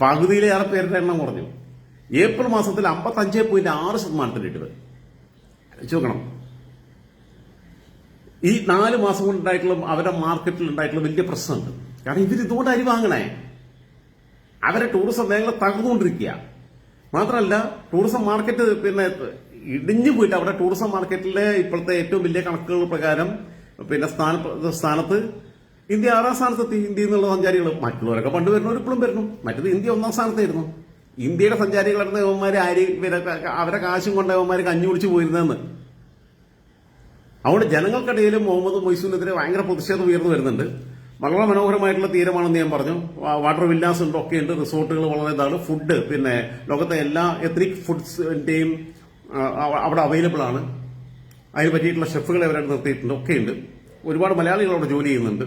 Speaker 1: പകുതിയിലേറെ പേരുടെ എണ്ണം കുറഞ്ഞു. ഏപ്രിൽ മാസത്തിൽ അമ്പത്തഞ്ച് പോയിന്റ് ആറ് ശതമാനത്തിന്റെ ഇടിവ്. നോക്കണം. ഈ നാല് മാസം കൊണ്ടുണ്ടായിട്ടുള്ള അവരുടെ മാർക്കറ്റിൽ ഉണ്ടായിട്ടുള്ള വലിയ പ്രശ്നമുണ്ട്. കാരണം ഇവർ ഇതുകൊണ്ട് അരി വാങ്ങണേ. അവരെ ടൂറിസം മേഖല തകർന്നുകൊണ്ടിരിക്കുക. മാത്രമല്ല ടൂറിസം മാർക്കറ്റ് പിന്നെ ഇടിഞ്ഞു പോയിട്ട് അവിടെ ടൂറിസം മാർക്കറ്റിലെ ഇപ്പോഴത്തെ ഏറ്റവും വലിയ കണക്കുകൾ പ്രകാരം പിന്നെ സ്ഥാന സ്ഥാനത്ത് ഇന്ത്യ ആറാം സ്ഥാനത്തെത്തി. ഇന്ത്യയിൽ നിന്നുള്ള സഞ്ചാരികൾ മറ്റുള്ളവരൊക്കെ പണ്ട് വരുന്നവർ ഇപ്പോഴും വരുന്നു. മറ്റത് ഇന്ത്യ ഒന്നാം സ്ഥാനത്തായിരുന്നു. ഇന്ത്യയുടെ സഞ്ചാരികളായിരുന്നു യവന്മാർ ആര് അവരെ കാശും കൊണ്ട യവന്മാർ കഞ്ഞി കുടിച്ചു പോയിരുന്നതെന്ന്. അതുകൊണ്ട് ജനങ്ങൾക്കിടയിൽ മുഹമ്മദ് മൊയ്സൂനെതിരെ ഭയങ്കര പ്രതിഷേധം ഉയർന്നു വരുന്നുണ്ട്. വളരെ മനോഹരമായിട്ടുള്ള തീരമാണെന്ന് ഞാൻ പറഞ്ഞു. വാട്ടർ വില്ലാസ് ഉണ്ട് ഒക്കെ ഉണ്ട്. റിസോർട്ടുകൾ വളരെ ഇതാണ്. ഫുഡ് പിന്നെ ലോകത്തെ എല്ലാ എത്നിക് ഫുഡ്സിന്റെയും അവിടെ അവൈലബിൾ ആണ്. അതിന് പറ്റിയിട്ടുള്ള ഷെഫുകളെ അവരായിട്ട് നിർത്തിയിട്ടുണ്ട് ഒക്കെയുണ്ട് ഒരുപാട് മലയാളികൾ അവിടെ ജോലി ചെയ്യുന്നുണ്ട്.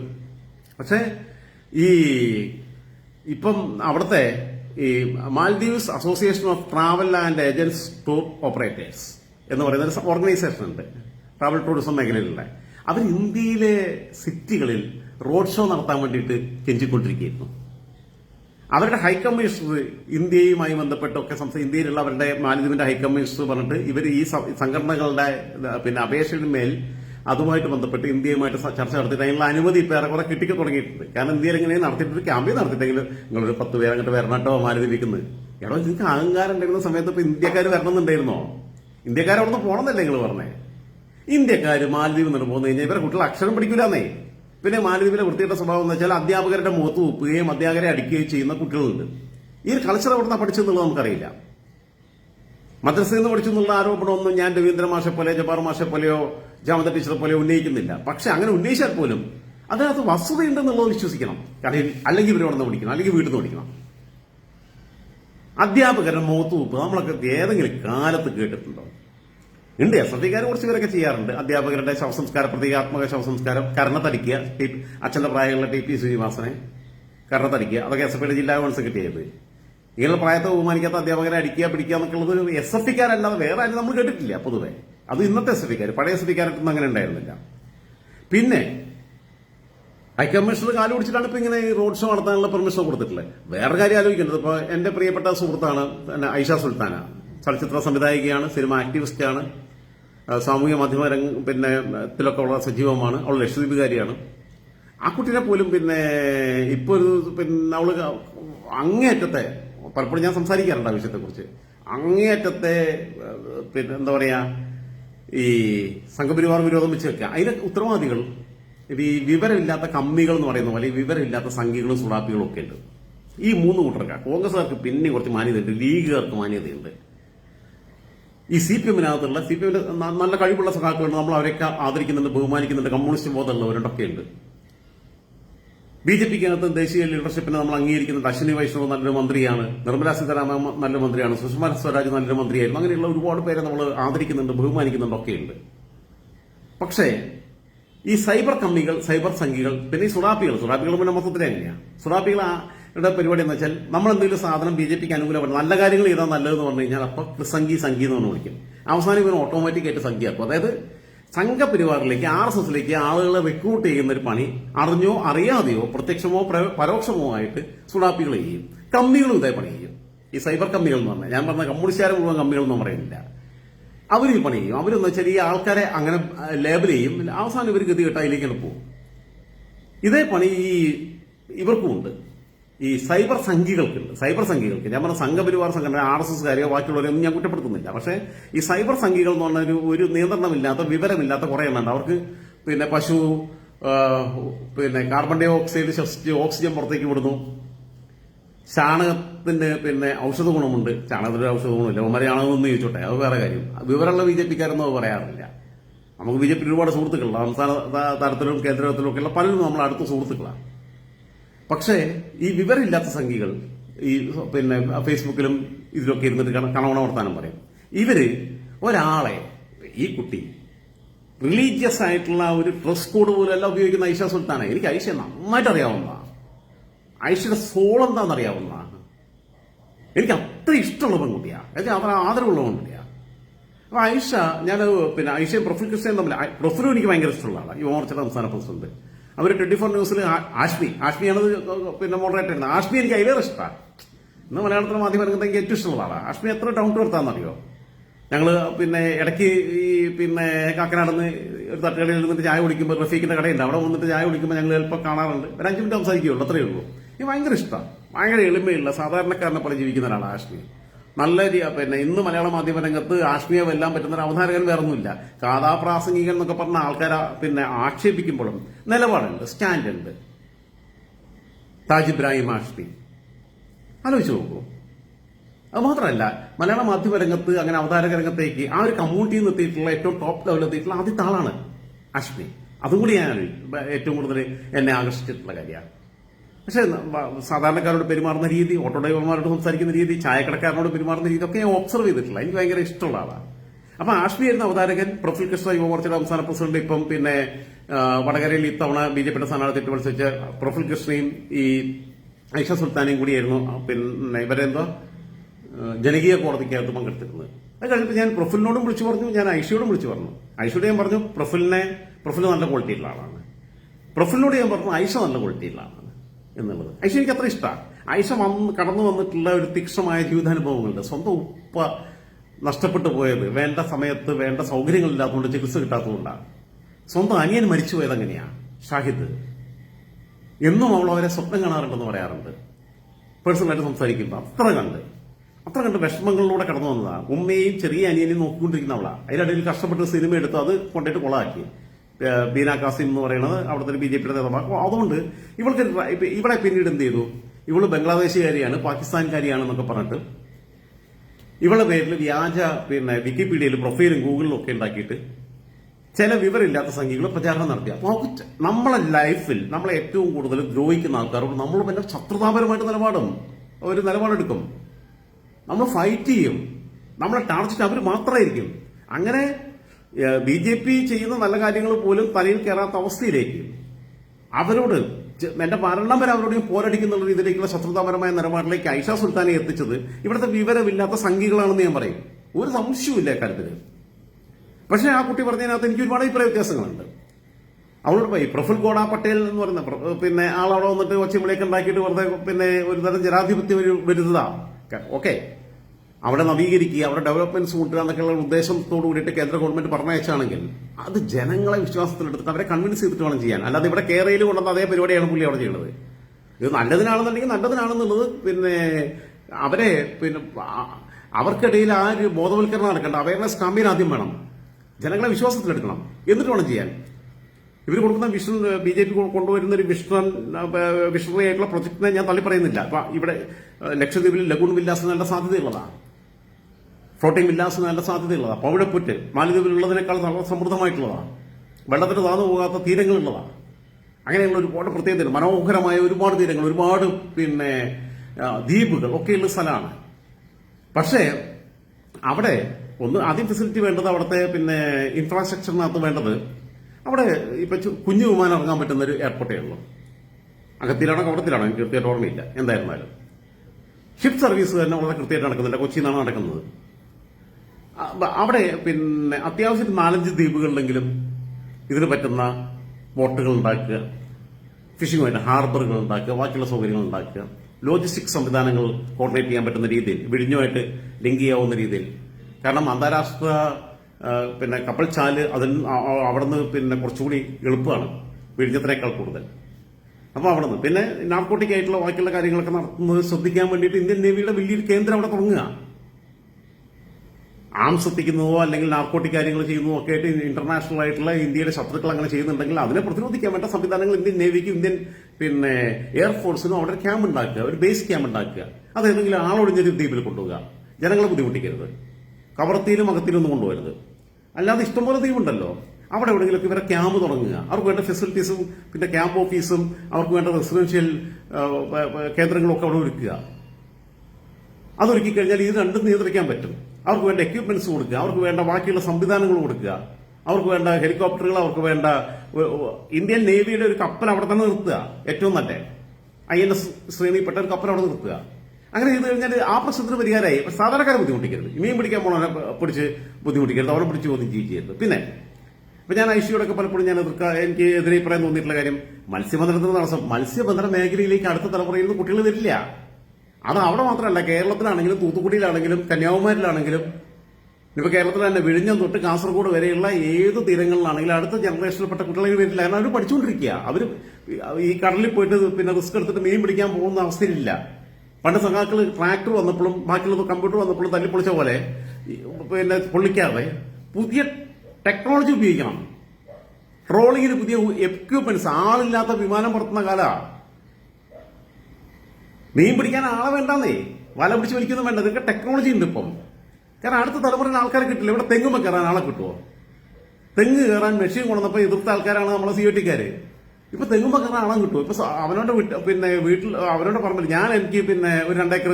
Speaker 1: പക്ഷേ ഈ ഇപ്പം അവിടുത്തെ ഈ Maldives association of travel and agents tour operators എന്ന് പറയുന്ന ഒരു ഓർഗനൈസേഷൻ ഉണ്ട്. ട്രാവൽ ടൂറിസം മേഖലയിലുള്ള അവർ ഇന്ത്യയിലെ സിറ്റികളിൽ റോഡ് ഷോ നടത്താൻ വേണ്ടിയിട്ട് കെഞ്ചിക്കൊണ്ടിരിക്കുകയായിരുന്നു. അവരുടെ ഹൈക്കമ്മീഷണർ ഇന്ത്യയുമായി ബന്ധപ്പെട്ടൊക്കെ സംസാരിച്ച് ഇന്ത്യയിലുള്ള അവരുടെ മാലിദ്വീപിന്റെ ഹൈക്കമ്മീഷണർ പറഞ്ഞിട്ട് ഇവർ ഈ സംഘടനകളുടെ പിന്നെ അപേക്ഷയുടെ മേൽ അതുമായിട്ട് ബന്ധപ്പെട്ട് ഇന്ത്യയുമായിട്ട് ചർച്ച നടത്തിയിട്ട് അതിനുള്ള അനുമതി പേരെ ഏറെക്കുറെ കിട്ടിക്ക് തുടങ്ങിയിട്ടുണ്ട്. കാരണം ഇന്ത്യയിൽ ഇങ്ങനെ നടത്തിയിട്ട് ക്യാമ്പയിൻ നടത്തിയിട്ടെങ്കിൽ നിങ്ങളൊരു പത്ത് പേര് അങ്ങോട്ട് വരണട്ടോ മാലദ്വീപിക്കുന്നത് എടോ നിങ്ങൾക്ക് അഹങ്കാരം ഉണ്ടായിരുന്ന സമയത്ത് ഇപ്പൊ ഇന്ത്യക്കാർ വരണമെന്നുണ്ടായിരുന്നോ? ഇന്ത്യക്കാർ അവിടെ നിന്ന് പോകണമെന്നല്ലേ നിങ്ങൾ പറഞ്ഞേ? ഇന്ത്യക്കാർ മാലദ്വീപ് നിന്ന് പോകുന്ന കഴിഞ്ഞാൽ ഇവരെ കുട്ടികൾ അക്ഷരം പഠിക്കൂലെന്നേ. പിന്നെ മാലദ്വീപിലെ വൃത്തിയുടെ സ്വഭാവം എന്ന് വെച്ചാൽ അധ്യാപകരുടെ മുഖത്ത് ഉപ്പുകയും അധ്യാപകരെ അടിക്കുകയും ചെയ്യുന്ന കുട്ടികളുണ്ട്. ഈ ഒരു കൾച്ചർ നിന്നാണ് പഠിച്ചെന്നുള്ളത് നമുക്കറിയില്ല. മദ്രസയിൽ നിന്ന് പഠിച്ചു എന്നുള്ള ആരോപണമൊന്നും ഞാൻ രവീന്ദ്ര മാഷെ പോലെ ജബാർ മാഷെ പോലെയോ ജാമത ടീച്ചറെ പോലെയോ ഉന്നയിക്കുന്നില്ല. പക്ഷെ അങ്ങനെ ഉന്നയിച്ചാൽ പോലും അതിനകത്ത് വസ്തുതയുണ്ടെന്നുള്ളത് വിശ്വസിക്കണം. കാരണം അല്ലെങ്കിൽ ഇവരോട് നിന്ന് പഠിക്കണം? അല്ലെങ്കിൽ വീട്ടിൽ നിന്ന് പഠിക്കണം? അധ്യാപകരുടെ മുഖത്ത് ഉപ്പ് നമ്മളൊക്കെ ഏതെങ്കിലും കാലത്ത് കേട്ടിട്ടുണ്ടോ? ഉണ്ട്. എസ് എസ് ഐക്കാർ കുറച്ച് പേരൊക്കെ ചെയ്യാറുണ്ട്. അധ്യാപകരുടെ ശവസംസ്കാര പ്രതീകാത്മക ശവസംസ്കാരം കരണത്തടിക്കുക അച്ഛന്റെ പ്രായമുള്ള ടി പി ശ്രീനിവാസനെ കരണത്തടിക്കുക. അതൊക്കെ എസ് എഫ് ഐയുടെ ജില്ലാ കോൺസ് കിട്ടിയത്. ഇങ്ങനെ പ്രായത്തെ ബഹുമാനിക്കാത്ത അധ്യാപകരെ അടിക്കുക പിടിക്കുക ഒരു എസ് എഫ് ഐക്കാരല്ലാതെ വേറെ ആരും നമ്മൾ കേട്ടിട്ടില്ല പൊതുവെ. അത് ഇന്നത്തെ എസ് എഫ് ഐക്കാർ പഴയ എസ് എഫ് ഐക്കാരൊന്നും അങ്ങനെ ഉണ്ടായിരുന്നില്ല. പിന്നെ ഹൈക്കമ്മീഷണർ കാലു പിടിച്ചിട്ടാണ് ഇപ്പൊ ഇങ്ങനെ റോഡ് ഷോ നടത്താനുള്ള പെർമിഷൻ കൊടുത്തിട്ടുള്ളത്. വേറെ കാര്യം ആലോചിക്കേണ്ടത് ഇപ്പൊ എന്റെ പ്രിയപ്പെട്ട സുഹൃത്താണ് ഐഷ സുൽത്താന. ചലച്ചിത്ര സംവിധായികയാണ് സിനിമ ആക്ടിവിസ്റ്റ് ആണ് ആ, സാമൂഹ്യ മാധ്യമ രംഗ പിന്നെ ത്തിലൊക്കെ വളരെ സജീവമാണ് അവൾ ലക്ഷദ്വീപുകാരിയാണ്. ആ കുട്ടീനെ പോലും പിന്നെ ഇപ്പോൾ ഒരു പിന്നെ അവൾ അങ്ങേയറ്റത്തെ പലപ്പോഴും ഞാൻ സംസാരിക്കാറുണ്ട് ആ വിഷയത്തെക്കുറിച്ച്. അങ്ങേയറ്റത്തെ പിന്നെ എന്താ പറയാ ഈ സംഘപരിവാർ വിരോധം വെച്ച് വെക്കുക. അതിന് ഉത്തരവാദികൾ ഈ വിവരമില്ലാത്ത കമ്മികൾ എന്ന് പറയുന്ന പോലെ വിവരമില്ലാത്ത സംഘികളും സുഡാപ്പികളും ഒക്കെ ഉണ്ട്. ഈ മൂന്ന് കൂട്ടർക്കാണ് കോൺഗ്രസ്സുകാർക്ക് പിന്നെ കുറച്ച് മാന്യതയുണ്ട് ലീഗുകാർക്ക് മാന്യതയുണ്ട്. ഈ സി പി എമ്മിനകത്തുള്ള സി പി എമ്മിന്റെ നല്ല കഴിവുള്ള സഖാക്കളുണ്ട്. നമ്മൾ അവരൊക്കെ ആദരിക്കുന്നുണ്ട് ബഹുമാനിക്കുന്നുണ്ട് കമ്മ്യൂണിസ്റ്റ് ബോധമുള്ളവരുണ്ടൊക്കെ ഉണ്ട് ബി ജെ പിക്കകത്ത് ദേശീയ ലീഡർഷിപ്പിനെ നമ്മൾ അംഗീകരിക്കുന്നുണ്ട്. അശ്വിനി വൈഷ്ണവ് നല്ലൊരു മന്ത്രിയാണ്. നിർമ്മലാ സീതാരാമൻ നല്ല മന്ത്രിയാണ്. സുഷമ സ്വരാജ് നല്ലൊരു മന്ത്രിയായിരുന്നു. അങ്ങനെയുള്ള ഒരുപാട് പേരെ നമ്മൾ ആദരിക്കുന്നുണ്ട് ബഹുമാനിക്കുന്നുണ്ട് ഒക്കെയുണ്ട്. പക്ഷേ ഈ സൈബർ കമ്മികൾ സൈബർ സംഘികൾ പിന്നെ ഈ സുറാപ്പികൾ സുറാപ്പികൾ പിന്നെ മൊത്തത്തിൽ എങ്ങനെയാണ് സുറാപ്പികളുടെ പരിപാടി എന്ന് വെച്ചാൽ നമ്മൾ എന്തെങ്കിലും സാധനം ബി ജെ പിക്ക് അനുകൂലമാണ് നല്ല കാര്യങ്ങൾ ചെയ്താൽ നല്ലതെന്ന് പറഞ്ഞു കഴിഞ്ഞാൽ അപ്പൊ സംഘി സംഘി എന്ന് വിളിക്കും. അവസാനം ഇവർ ഓട്ടോമാറ്റിക് ആയിട്ട് സംഖ്യയാക്കും അതായത് സംഘപരിവാറിലേക്ക് ആർ എസ് എസിലേക്ക് ആളുകളെ റിക്രൂട്ട് ചെയ്യുന്ന ഒരു പണി അറിഞ്ഞോ അറിയാതെയോ പ്രത്യക്ഷമോ പരോക്ഷമോ ആയിട്ട് സുഡാപ്പികൾ ചെയ്യും. കമ്മികളും ഇതേ പണി ചെയ്യും. ഈ സൈബർ കമ്മികൾ എന്ന് പറഞ്ഞാൽ ഞാൻ പറഞ്ഞ കമ്മ്യൂണിസ്റ്റുകാരെ മുഴുവൻ കമ്മികളൊന്നും പറയുന്നില്ല. അവർ ഈ പണി ചെയ്യും. അവരെന്ന് വെച്ചാൽ ഈ ആൾക്കാരെ അങ്ങനെ ലേബൽ ചെയ്യും. അവസാനം ഇവർ ഗതി കേട്ടാൽ അതിലേക്കാണ് പോകും. ഇതേ പണി ഈ ഇവർക്കും ഉണ്ട്. ഈ സൈബർ സംഘികൾക്കുണ്ട് സൈബർ സംഘികൾക്ക് ഞാൻ പറഞ്ഞ സംഘപരിവാർ സംഘടന ആർ എസ് എസ് കാര്യോ ബാക്കിയുള്ളവരെയൊന്നും ഞാൻ കുറ്റപ്പെടുത്തുന്നില്ല. പക്ഷേ ഈ സൈബർ സംഘികൾ എന്ന് പറഞ്ഞ ഒരു ഒരു നിയന്ത്രണമില്ലാത്ത വിവരമില്ലാത്ത കുറെ എണ്ണുണ്ട് അവർക്ക് പിന്നെ പശു പിന്നെ കാർബൺ ഡൈ ഓക്സൈഡ് ശ്വസിച്ച് ഓക്സിജൻ പുറത്തേക്ക് വിടുന്നു. ചാണകത്തിന് പിന്നെ ഔഷധ ഗുണമുണ്ട്. ചാണകത്തിന്റെ ഔഷധ ഗുണമില്ല. ഉമ്മരയാണെന്ന് ചോദിച്ചോട്ടെ അത് വേറെ കാര്യം. വിവരമുള്ള ബി ജെ പിക്കാരൊന്നും അത് പറയാറില്ല. നമുക്ക് ബി ജെ പി ഒരുപാട് സുഹൃത്തുക്കളുണ്ട്. സംസ്ഥാന തലത്തിലും കേന്ദ്ര തലത്തിലും ഒക്കെയുള്ള പലരും നമ്മൾ അടുത്ത സുഹൃത്തുക്കളാണ്. പക്ഷേ ഈ വിവരമില്ലാത്ത സംഖ്യകൾ ഈ പിന്നെ ഫേസ്ബുക്കിലും ഇതിലൊക്കെ ഇരുന്നിട്ട് കണ- കണവണ വർത്താനം പറയും. ഇവർ ഒരാളെ ഈ കുട്ടി റിലീജിയസ് ആയിട്ടുള്ള ഒരു ഡ്രസ് കോഡ് പോലും എല്ലാം ഉപയോഗിക്കുന്ന ഐഷ സുൽത്താനെ. എനിക്ക് ഐഷ നന്നായിട്ട് അറിയാവുന്നതാണ് ഐഷയുടെ സോൾ എന്താണെന്ന് അറിയാവുന്നതാണ് എനിക്ക് അത്ര ഇഷ്ടമുള്ള പെൺകുട്ടിയാണ് അത്ര ആദരവുള്ള പെൺകുട്ടിയാണ് അപ്പൊ ഐഷ ഞാൻ പിന്നെ ഐഷയും പ്രഫുൽ കൃഷ്ണയും തമ്മിൽ പ്രൊഫുലും എനിക്ക് ഭയങ്കര ഇഷ്ടമുള്ള ആളാണ് ഈ ഓർച്ചയുടെ സംസ്ഥാന പ്രസിഡന്റ്. അവർ ട്വന്റി ഫോർ ന്യൂസിൽ ആഷ്മി ആഷ്മി ആഷ്മിയാണ് പിന്നെ മോഡറേറ്റ് ആയിരുന്നത്. ആഷ്മി എനിക്ക് അതിലേറെ ഇഷ്ടമാണ് ഇന്ന് മലയാളത്തിലെ മാധ്യമ രംഗത്ത് എനിക്ക് ഏറ്റവും ഇഷ്ടമുള്ള ആഷ്മി എത്ര ടൗൺ ടു എർത്താണെന്നറിയോ ഞങ്ങൾ പിന്നെ ഇടയ്ക്ക് ഈ പിന്നെ കാക്കനാടുന്ന് ഒരു തട്ടുകടയിൽ നിന്നിട്ട് ചായ കുടിക്കുമ്പോൾ റഫീഖിന്റെ കടയുണ്ട്. അവിടെ വന്നിട്ട് ചായ കുടിക്കുമ്പോൾ ഞങ്ങൾ ചിലപ്പോൾ കാണാറുണ്ട്. ഒരു അഞ്ച് മിനിറ്റ് സംസാരിക്കുകയുള്ളൂ അത്രയേ ഉള്ളൂ. എനിക്ക് ഭയങ്കര ഇഷ്ടമാണ് ഭയങ്കര എളിമയുള്ള സാധാരണക്കാരനെ പോലെ ജീവിക്കുന്ന ഒരാളാണ് ആഷ്മി നല്ല പിന്നെ ഇന്ന് മലയാള മാധ്യമ രംഗത്ത് ആഷ്മിയെ വെല്ലാൻ പറ്റുന്ന ഒരു അവതാരകൻ വേറൊന്നുമില്ല. കഥാപ്രാസംഗികൻ എന്നൊക്കെ പറഞ്ഞ ആൾക്കാരെ പിന്നെ ആക്ഷേപിക്കുമ്പോഴും നിലപാടുണ്ട് സ്റ്റാൻഡുണ്ട്. താജ് ഇബ്രാഹിം ആഷ്മി ആലോചിച്ച് നോക്കൂ. അത് മാത്രമല്ല മലയാള മാധ്യമ രംഗത്ത് അങ്ങനെ അവതാരക രംഗത്തേക്ക് ആ ഒരു കമ്മ്യൂണിറ്റിയിൽ നിന്ന് എത്തിയിട്ടുള്ള ഏറ്റവും ടോപ്പ് ലെവലിൽ എത്തിയിട്ടുള്ള ആദ്യത്തെ ആളാണ് അഷ്മി അതും കൂടി ഞാൻ ഏറ്റവും കൂടുതൽ എന്നെ ആകർഷിച്ചിട്ടുള്ള കാര്യമാണ്. പക്ഷേ സാധാരണക്കാരോട് പെരുമാറുന്ന രീതി ഓട്ടോ ഡ്രൈവർമാരോട് സംസാരിക്കുന്ന രീതി ചായക്കടക്കാരനോട് പെരുമാറുന്ന രീതി ഒക്കെ ഞാൻ ഒബ്സർവ് ചെയ്തിട്ടില്ല. എനിക്ക് ഭയങ്കര ഇഷ്ടമുള്ള ആളാണ്. അപ്പൊ ആഷ്മി എന്ന അവതാരകൻ. പ്രഫുൽ കൃഷ്ണ യുവമോർച്ചയുടെ സംസ്ഥാന പ്രസിഡന്റ്. ഇപ്പം പിന്നെ വടകരയിൽ ഇത്തവണ ബി ജെ പിയുടെ സ്ഥാനാർത്ഥിയിട്ട് മത്സരിച്ച പ്രഫുൽ കൃഷ്ണയും ഈ ഐഷ സുൽത്താനയും കൂടിയായിരുന്നു. പിന്നെ ഇവരെന്തോ ജനകീയ കോടതിക്കകത്ത് പങ്കെടുത്തിരുന്നത്. അത് കഴിഞ്ഞപ്പോൾ ഞാൻ പ്രഫുലിനോടും വിളിച്ചു പറഞ്ഞു. ഞാൻ ഐഷയോടും വിളിച്ചു പറഞ്ഞു. ഐഷയോട് ഞാൻ പറഞ്ഞു പ്രഫുലിനെ പ്രഫുൽ നല്ല ക്വാളിറ്റിയുള്ള ആളാണ്. പ്രഫുലിനോട് ഞാൻ പറഞ്ഞു ഐഷ നല്ല ക്വാളിറ്റിയുള്ള ആളാണ്. എന്നുള്ളത്. ഐഷ എനിക്ക് അത്ര ഇഷ്ടമാണ് ഐഷ വന്ന് കടന്നു വന്നിട്ടുള്ള ഒരു തീക്ഷണമായ ജീവിതാനുഭവങ്ങളുണ്ട്. സ്വന്തം ഉപ്പ നഷ്ടപ്പെട്ടു പോയത്. വേണ്ട സമയത്ത് വേണ്ട സൗകര്യങ്ങളില്ലാത്തതുകൊണ്ട് ചികിത്സ കിട്ടാത്തതുകൊണ്ടാണ്. സ്വന്തം അനിയൻ മരിച്ചു പോയത് അങ്ങനെയാണ് ഷാഹിദ്. എന്നും അവൾ അവരെ സ്വപ്നം കാണാറുണ്ടെന്ന് പറയാറുണ്ട്. പേഴ്സണലായിട്ട് സംസാരിക്കുമ്പോൾ അത്ര കണ്ട്. അത്ര കണ്ട് വിഷമങ്ങളിലൂടെ കടന്നു വന്നതാണ് ഉമ്മയും ചെറിയ അനിയനെയും നോക്കിക്കൊണ്ടിരിക്കുന്ന അവളാണ് അതിനിടയിൽ കഷ്ടപ്പെട്ട് സിനിമ എടുത്ത് അത് കൊണ്ടിട്ട് കൊളാക്കി. ബീന കാസിം എന്ന് പറയുന്നത് അവിടുത്തെ ബി ജെ പിയുടെ നേതാവ്. അതുകൊണ്ട് ഇവൾക്ക് ഇവിടെ പിന്നീട് എന്ത് ചെയ്തു? ഇവൾ ബംഗ്ലാദേശുകാരിയാണ് പാകിസ്ഥാൻകാരിയാണെന്നൊക്കെ പറഞ്ഞിട്ട് ഇവളുടെ പേരിൽ വ്യാജ പിന്നെ വിക്കിപീഡിയയിൽ പ്രൊഫൈലും ഗൂഗിളിലും ഒക്കെ ഉണ്ടാക്കിയിട്ട് ചില വിവരമില്ലാത്ത സംഖ്യകൾ പ്രചാരണം നടത്തി അപ്പോൾ നമ്മളെ ലൈഫിൽ നമ്മളെ ഏറ്റവും കൂടുതൽ ദ്രോഹിക്കുന്ന ആൾക്കാരോട് നമ്മൾ പിന്നെ ശത്രുതാപരമായിട്ട് നിലപാടും. ഒരു നിലപാടെടുക്കും. നമ്മൾ ഫൈറ്റ് ചെയ്യും. നമ്മളെ ടാർഗറ്റ് അവർ മാത്രമായിരിക്കും. അങ്ങനെ ബി ജെ പി ചെയ്യുന്ന നല്ല കാര്യങ്ങൾ പോലും തലയിൽ കയറാത്ത അവസ്ഥയിലേക്ക് അവരോട് എന്റെ മരണം വരെ അവരോട് പോരടിക്കുന്നുള്ള രീതിയിലേക്കുള്ള ശത്രുതാപരമായ നിലപാടിലേക്ക് ഐഷ സുൽത്താനെ എത്തിച്ചത് ഇവിടുത്തെ വിവരമില്ലാത്ത സംഖ്യകളാണെന്ന് ഞാൻ പറയും. ഒരു സംശയവുമില്ല കാര്യത്തിൽ. പക്ഷേ ആ കുട്ടി പറഞ്ഞതിനകത്ത് എനിക്ക് ഒരുപാട് അഭിപ്രായ വ്യത്യാസങ്ങളുണ്ട്. അവളോട് പോയി പ്രഫുൽ ഗോഡ പട്ടേൽ എന്ന് പറയുന്ന പിന്നെ ആളവിടെ വന്നിട്ട് ഒച്ചവിളിയൊക്കെ ഉണ്ടാക്കിയിട്ട് വെറുതെ പിന്നെ ഒരുതരം ജനാധിപത്യം വരുന്നതാ. ഓക്കെ. അവിടെ നവീകരിക്കുക അവിടെ ഡെവലപ്മെന്റ്സ് കൊണ്ടുവരിക എന്നൊക്കെയുള്ള ഉദ്ദേശത്തോടു കൂടിയിട്ട് കേന്ദ്ര ഗവൺമെന്റ് പറഞ്ഞയച്ചാണെങ്കിൽ അത് ജനങ്ങളെ വിശ്വാസത്തിലെടുത്തിട്ട് അവരെ കൺവിൻസ് ചെയ്തിട്ട് വേണം ചെയ്യാൻ. അല്ലാതെ ഇവിടെ കേരളയിൽ കൊണ്ടുവന്ന അതേ പരിപാടിയാണ് പുള്ളി അവിടെ ചെയ്യുന്നത്. ഇത് നല്ലതിനാണെന്നുണ്ടെങ്കിൽ നല്ലതിനാണെന്നുള്ളത് പിന്നെ അവരെ പിന്നെ അവർക്കിടയിൽ ആ ഒരു ബോധവൽക്കരണം നടക്കേണ്ട അവയർനെസ് ക്യാമ്പയിൻ ആദ്യം വേണം. ജനങ്ങളെ വിശ്വാസത്തിലെടുക്കണം. എന്നിട്ട് വേണം ചെയ്യാൻ. ഇവർ കൊടുക്കുന്ന വിഷൻ ബി ജെ പി കൊണ്ടുവരുന്ന ഒരു വിഷൻ വിഷണറി ആയിട്ടുള്ള പ്രൊജക്ടിനെ ഞാൻ തള്ളി പറയുന്നില്ല ഇവിടെ ലക്ഷദ്വീപിൽ ലഗൂൺ വില്ലാസ് നല്ല സാധ്യതയുള്ളതാണ് ഫ്ലോട്ടിംഗ് വില്ലാസ് നല്ല സാധ്യതയുള്ളതാണ് പവിഴപ്പുറ്റ് മാലിദ്വീപിലുള്ളതിനേക്കാൾ വളരെ സമൃദ്ധമായിട്ടുള്ളതാണ് വെള്ളത്തിന് താന്നു പോകാത്ത തീരങ്ങളുള്ളതാണ് അങ്ങനെയുള്ള ഒരുപാട് പ്രത്യേകത മനോഹരമായ ഒരുപാട് തീരങ്ങൾ ഒരുപാട് പിന്നെ ദ്വീപുകൾ ഒക്കെയുള്ള സ്ഥലമാണ്. പക്ഷേ അവിടെ ഒന്ന് ആദ്യം ഫെസിലിറ്റി വേണ്ടത് അവിടുത്തെ പിന്നെ ഇൻഫ്രാസ്ട്രക്ചറിനകത്ത് വേണ്ടത് അവിടെ ഇപ്പൊ കുഞ്ഞു വിമാനം ഇറങ്ങാൻ പറ്റുന്ന ഒരു എയർപോർട്ടേ ഉള്ളൂ. അകത്തിലാണോ കവടത്തിലാണോ? എനിക്ക് കൃത്യമായിട്ട് ഓർമ്മയില്ല. എന്തായിരുന്നാലും. ഷിപ്പ് സർവീസ് തന്നെ വളരെ കൃത്യമായിട്ട് നടക്കുന്നുണ്ട്. കൊച്ചിയിൽ നിന്നാണ് നടക്കുന്നത്. അവിടെ പിന്നെ അത്യാവശ്യം നാലഞ്ച് ദ്വീപുകളിലെങ്കിലും ഇതിന് പറ്റുന്ന ബോട്ടുകൾ ഉണ്ടാക്കുക ഫിഷിംഗ് പോയിന്റ് ഹാർബറുകൾ ഉണ്ടാക്കുക ബാക്കിയുള്ള സൗകര്യങ്ങൾ ഉണ്ടാക്കുക ലോജിസ്റ്റിക് സംവിധാനങ്ങൾ കോർഡിനേറ്റ് ചെയ്യാൻ പറ്റുന്ന രീതിയിൽ വിഴിഞ്ഞുമായിട്ട് ലിങ്ക് ചെയ്യാവുന്ന രീതിയിൽ. കാരണം അന്താരാഷ്ട്ര പിന്നെ കപ്പൽ ചാൽ അതിൽ അവിടുന്ന് പിന്നെ കുറച്ചുകൂടി എളുപ്പമാണ് വിഴിഞ്ഞത്തിനേക്കാൾ കൂടുതൽ. അപ്പോൾ നിന്ന് പിന്നെ നാർക്കോട്ടിക് ആയിട്ടുള്ള ബാക്കിയുള്ള കാര്യങ്ങളൊക്കെ നടത്തുന്നത് ശ്രദ്ധിക്കാൻ വേണ്ടിയിട്ട് ഇന്ത്യൻ നേവിയുടെ വലിയൊരു കേന്ദ്രം അവിടെ തുടങ്ങുക. ആംസ് എത്തിക്കുന്നതോ അല്ലെങ്കിൽ നാർക്കോട്ടിക് കാര്യങ്ങൾ ചെയ്യുന്നതോ ഒക്കെ ആയിട്ട് ഇന്റർനാഷണൽ ആയിട്ടുള്ള ഇന്ത്യയുടെ ശത്രുക്കൾ അങ്ങനെ ചെയ്യുന്നുണ്ടെങ്കിൽ അതിനെ പ്രതിരോധിക്കാൻ വേണ്ട സംവിധാനങ്ങൾ ഇന്ത്യൻ നേവിക്കും ഇന്ത്യൻ പിന്നെ എയർഫോഴ്സിനും അവിടെ ക്യാമ്പ് ഉണ്ടാക്കുക ഒരു ബേസ് ക്യാമ്പ് ഉണ്ടാക്കുക. അത് ഏതെങ്കിലും ആളൊഴിഞ്ഞൊരു ദ്വീപിൽ കൊണ്ടുപോകുക ജനങ്ങളെ ബുദ്ധിമുട്ടിക്കരുത്. കവർത്തിയിലും അകത്തിലും ഒന്നും കൊണ്ടുപോകരുത് അല്ലാതെ ഇഷ്ടംപോലെ ദ്വീപുണ്ടല്ലോ. അവിടെ എവിടെയെങ്കിലും ഇവരെ ക്യാമ്പ് തുടങ്ങുക. അവർക്ക് വേണ്ട ഫെസിലിറ്റീസും പിന്നെ ക്യാമ്പ് ഓഫീസും അവർക്ക് വേണ്ട റെസിഡൻഷ്യൽ കേന്ദ്രങ്ങളൊക്കെ അവിടെ ഒരുക്കുക. അതൊരുക്കി കഴിഞ്ഞാൽ ഇത് രണ്ടും നിയന്ത്രിക്കാൻ പറ്റും. അവർക്ക് വേണ്ട എക്യുപ്മെന്റ്സ് കൊടുക്കുക അവർക്ക് വേണ്ട ബാക്കിയുള്ള സംവിധാനങ്ങൾ കൊടുക്കുക അവർക്ക് വേണ്ട ഹെലികോപ്റ്ററുകൾ അവർക്ക് വേണ്ട ഇന്ത്യൻ നേവിയുടെ ഒരു കപ്പൽ അവിടെ തന്നെ നിർത്തുക ഏറ്റവും നല്ല ഐ എൻ എസ് ശ്രേണിയിൽപ്പെട്ട ഒരു കപ്പൽ അവിടെ നിർത്തുക. അങ്ങനെ ചെയ്ത് കഴിഞ്ഞാൽ ആ പ്രശ്നത്തിന് പരിഹാരമായി. സാധാരണക്കാരെ ബുദ്ധിമുട്ടിക്കരുത്. മീൻ പിടിക്കാൻ പോണവരെ പിടിച്ച് ബുദ്ധിമുട്ടിക്കരുത്. അവരെ പിടിച്ച് ചോദ്യം ചെയ്യരുത്. പിന്നെ ഇപ്പൊ ഞാൻ ഐശ്വര്യോടൊക്കെ പലപ്പോഴും ഞാൻ എതിർക്ക എനിക്ക് എതിരെ പറയാൻ തോന്നിയിട്ടുള്ള കാര്യം മത്സ്യബന്ധനത്തിന് തടസ്സം. മത്സ്യബന്ധന മേഖലയിലേക്ക് അടുത്ത തലമുറയിൽ നിന്ന് കുട്ടികൾ വരില്ല. അത് അവിടെ മാത്രമല്ല കേരളത്തിലാണെങ്കിലും തൂത്തുക്കുടിയിലാണെങ്കിലും കന്യാകുമാരിയിലാണെങ്കിലും. ഇപ്പോൾ കേരളത്തിൽ തന്നെ വിഴിഞ്ഞം തൊട്ട് കാസർഗോഡ് വരെയുള്ള ഏത് തീരങ്ങളിലാണെങ്കിലും അടുത്ത ജനറേഷനിൽപ്പെട്ട കുട്ടികളെ വരില്ല കാരണം അവർ പഠിച്ചുകൊണ്ടിരിക്കുക. അവർ ഈ കടലിൽ പോയിട്ട് പിന്നെ റിസ്ക് എടുത്തിട്ട് മീൻ പിടിക്കാൻ പോകുന്ന അവസ്ഥയിലില്ല. പണ്ട് സഖാക്കൾ ട്രാക്ടർ വന്നപ്പോഴും ബാക്കിയുള്ള കമ്പ്യൂട്ടർ വന്നപ്പോഴും തല്ലിപ്പൊളിച്ച പോലെ പിന്നെ പൊള്ളിക്കാതെ പുതിയ ടെക്നോളജി ഉപയോഗിക്കണം. ട്രോളിങ്ങിന് പുതിയ എക്യുപ്മെന്റ്സ് ആളില്ലാത്ത വിമാനം പറത്തുന്ന കാലമാണ് മീൻ പിടിക്കാൻ ആളെ വേണ്ടെന്നേ. വല പിടിച്ച് വലിക്കുന്നു വേണ്ട. ഇതൊക്കെ ടെക്നോളജി ഉണ്ട് ഇപ്പം. കാരണം അടുത്ത തലമുറയിൽ ആൾക്കാരെ കിട്ടില്ല. ഇവിടെ തെങ്ങുമ്പോ കയറാൻ ആളെ കിട്ടുമോ തെങ്ങ് കയറാൻ മെഷീൻ കൊണ്ടുവന്നപ്പോൾ എതിർത്ത ആൾക്കാരാണ് നമ്മളെ സി ഒ ടിക്കാർ ഇപ്പൊ തെങ്ങുമ്പോ കയറാൻ ആളെ കിട്ടുമോ ഇപ്പൊ അവനോട് പിന്നെ വീട്ടിൽ അവനോട് പറഞ്ഞില്ല ഞാൻ എനിക്ക് പിന്നെ ഒരു രണ്ടേക്കർ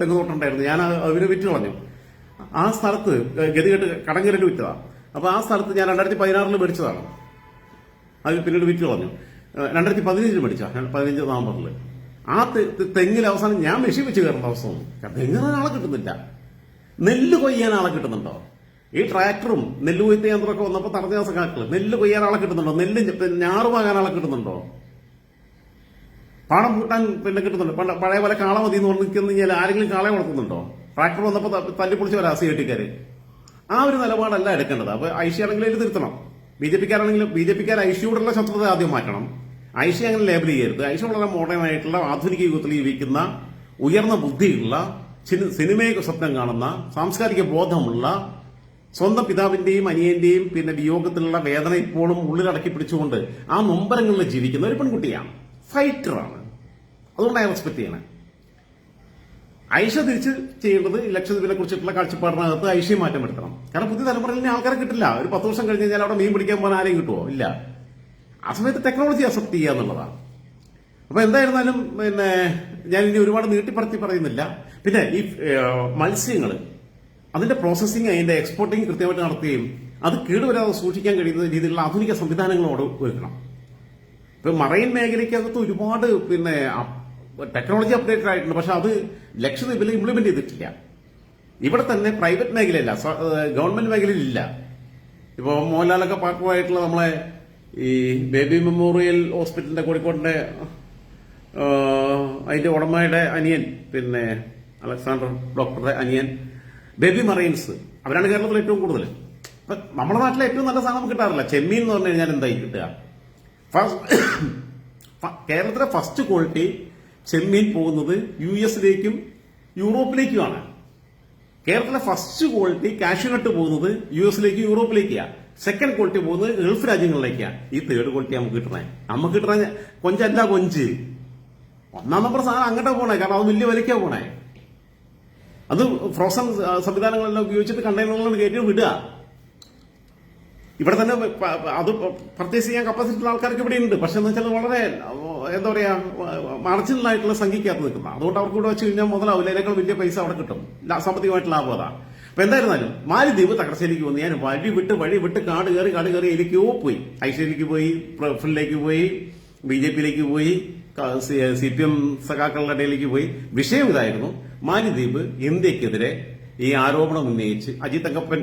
Speaker 1: തെങ്ങ് തോട്ടുണ്ടായിരുന്നു ഞാൻ അവർ വിറ്റ് കളഞ്ഞു. ആ സ്ഥലത്ത് ഗതികെട്ട് കടങ്കരട്ട് വിറ്റതാ. അപ്പൊ ആ സ്ഥലത്ത് ഞാൻ രണ്ടായിരത്തി പതിനാറിൽ മേടിച്ചതാണ്. അത് പിന്നീട് വിറ്റ് കളഞ്ഞു. രണ്ടായിരത്തി പതിനഞ്ചിൽ മേടിച്ചാ. പതിനഞ്ച് നവംബറിൽ ആ തെങ്ങിൽ അവസാനം ഞാൻ മെഷീൻ വെച്ച് കയറേണ്ട അവസ്ഥ വന്നു. തെങ്ങിന് ആളെ കിട്ടുന്നില്ല. നെല്ല് കൊയ്യാൻ ആളെ കിട്ടുന്നുണ്ടോ? ഈ ട്രാക്ടറും നെല്ല് കൊയ്ത്ത് യന്ത്രമൊക്കെ വന്നപ്പോൾ തടഞ്ഞ ദിവസക്കാക്കൾ നെല്ല് കൊയ്യാൻ ആളെ കിട്ടുന്നുണ്ടോ? നെല്ല് ഞാറുമാകാൻ ആളെ കിട്ടുന്നുണ്ടോ? പാടം പൂട്ടാൻ പിന്നെ കിട്ടുന്നുണ്ടോ? പണ്ട് പഴയ പോലെ കാള മതി എന്ന് പറഞ്ഞു കഴിഞ്ഞാൽ ആരെങ്കിലും കാളയെ വളർത്തുന്നുണ്ടോ? ട്രാക്ടർ വന്നപ്പോൾ തല്ലിപ്പൊളിച്ച് വരാം സി ആ ഒരു നിലപാടല്ല എടുക്കേണ്ടത്. അപ്പൊ ഐഷി ആണെങ്കിലും ഇത് തിരുത്തണം ബി ജെ പിക്കാരാണെങ്കിലും ബി ജെ പിക്കാർ ഐഷിയോടുള്ള ശത്രുത ആദ്യം മാറ്റണം. ഐഷി അങ്ങനെ ലേബൽ ചെയ്യരുത്. ഐഷ വളരെ മോഡേൺ ആയിട്ടുള്ള ആധുനിക യുഗത്തിൽ ജീവിക്കുന്ന ഉയർന്ന ബുദ്ധിയുള്ള സിനി- സിനിമയെ സ്വപ്നം കാണുന്ന സാംസ്കാരിക ബോധമുള്ള സ്വന്തം പിതാവിന്റെയും അനിയന്റെയും പിന്നെ വിയോഗത്തിലുള്ള വേദന ഇപ്പോഴും ഉള്ളിലടക്കി പിടിച്ചുകൊണ്ട് ആ നൊമ്പരങ്ങളിൽ ജീവിക്കുന്ന ഒരു പെൺകുട്ടിയാണ്. ഫൈറ്ററാണ് അതുകൊണ്ട് ഞാൻ റെസ്പെക്ട് ചെയ്യണം. ഐഷ തിരിച്ച് ചെയ്യേണ്ടത് ലക്ഷദ്വീപിനെ കുറിച്ചിട്ടുള്ള കാഴ്ചപ്പാടിനകത്ത് ഐഷയെ മാറ്റം വരുത്തണം. കാരണം പുതിയ തലമുറയിൽ ആൾക്കാരെ കിട്ടില്ല. ഒരു പത്ത് വർഷം കഴിഞ്ഞ് കഴിഞ്ഞാൽ അവിടെ മീൻ പിടിക്കാൻ പോകാൻ ആരെയും കിട്ടുമോ ഇല്ല. ആ സമയത്ത് ടെക്നോളജി അക്സെപ്റ്റ് ചെയ്യുക എന്നുള്ളതാണ്. അപ്പൊ എന്തായിരുന്നാലും പിന്നെ ഞാൻ ഇനി ഒരുപാട് നീട്ടിപ്പറത്തി പറയുന്നില്ല. പിന്നെ ഈ മത്സ്യങ്ങൾ അതിന്റെ പ്രോസസ്സിങ് അതിന്റെ എക്സ്പോർട്ടിങ് കൃത്യമായിട്ട് നടത്തുകയും അത് കേടുവരാതെ സൂക്ഷിക്കാൻ കഴിയുന്ന രീതിയിലുള്ള ആധുനിക സംവിധാനങ്ങളോട് ഒരുക്കണം. ഇപ്പൊ മറൈൻ മേഖലയ്ക്കകത്ത് ഒരുപാട് പിന്നെ ടെക്നോളജി അപ്ഡേറ്റഡ് ആയിട്ടുണ്ട്. പക്ഷെ അത് ലക്ഷദ്വീപിൽ ഇംപ്ലിമെന്റ് ചെയ്തിട്ടില്ല. ഇവിടെ തന്നെ പ്രൈവറ്റ് മേഖലയില്ല ഗവൺമെന്റ് മേഖലയിലില്ല ഇപ്പോൾ ഇപ്പൊ മോഹൻലാലൊക്കെ പാർക്കുമായിട്ടുള്ള നമ്മളെ ഈ ബേബി മെമ്മോറിയൽ ഹോസ്പിറ്റലിന്റെ കോഴിക്കോടിന്റെ അതിന്റെ ഉടമയുടെ അനിയൻ പിന്നെ അലക്സാണ്ടർ ഡോക്ടറുടെ അനിയൻ ബേബി മറൈൻസ് അവരാണ് കേരളത്തിൽ ഏറ്റവും കൂടുതൽ. നമ്മുടെ നാട്ടിലെ ഏറ്റവും നല്ല സാധനം കിട്ടാറില്ല. ചെമ്മീൻ എന്ന് പറഞ്ഞു കഴിഞ്ഞാൽ എന്തായി കിട്ടുക? ഫസ്റ്റ് കേരളത്തിലെ ഫസ്റ്റ് ക്വാളിറ്റി ചെമ്മീൻ പോകുന്നത് യു എസിലേക്കും യൂറോപ്പിലേക്കുമാണ്. കേരളത്തിലെ ഫസ്റ്റ് ക്വാളിറ്റി കാഷ്യൂനട്ട് പോകുന്നത് യു എസിലേക്കും യൂറോപ്പിലേക്കാണ്. സെക്കൻഡ് ക്വാളിറ്റി പോകുന്നത് ഗൾഫ് രാജ്യങ്ങളിലേക്കാണ് ഈ തേർഡ് ക്വാളിറ്റി നമുക്ക് കിട്ടണേ. നമുക്ക് കിട്ടണ കൊഞ്ചല്ല കൊഞ്ച്? ഒന്നാം നമ്പർ സാധനം അങ്ങോട്ടാ പോണേ. കാരണം അത് വലിയ വിലയ്ക്കാ പോണേ. അത് ഫ്രോസൺ സംവിധാനങ്ങളെല്ലാം ഉപയോഗിച്ചിട്ട് കണ്ടെയ്നറുകളിൽ കയറ്റി വിടുക. ഇവിടെ തന്നെ അത് പർച്ചേസ് ചെയ്യാൻ കപ്പാസിറ്റി ആൾക്കാർക്ക് ഇവിടെ ഉണ്ട്. പക്ഷെ എന്ന് വെച്ചാൽ വളരെ എന്താ പറയാ മാർജിനലായിട്ടുള്ള സംഖ്യക്കകത്ത് നിൽക്കുന്ന. അതുകൊണ്ട് അവർക്ക് ഇവിടെ വെച്ച് കഴിഞ്ഞാൽ മുതലാവില്ല. അതിനേക്കാൾ വലിയ പൈസ അവിടെ കിട്ടും. സാമ്പത്തികമായിട്ട് ലാഭം അതാ. അപ്പൊ എന്തായിരുന്നാലും മാലിദ്വീപ് തകർച്ചയിലേക്ക് വന്നു. ഞാൻ വഴി വിട്ട് വഴി വിട്ട് കാട് കയറി കാട് കയറി എനിക്കോ പോയി. ഐശ്വര്യക്ക് പോയി പ്രഫിലേക്ക് പോയി ബി ജെ പിയിലേക്ക് പോയി സി പി എം സഖാക്കളുടെ ഇടയിലേക്ക് പോയി. വിഷയം ഇതായിരുന്നു. മാലിദ്വീപ് ഇന്ത്യക്കെതിരെ ഈ ആരോപണം ഉന്നയിച്ച് അജിത് തങ്കപ്പൻ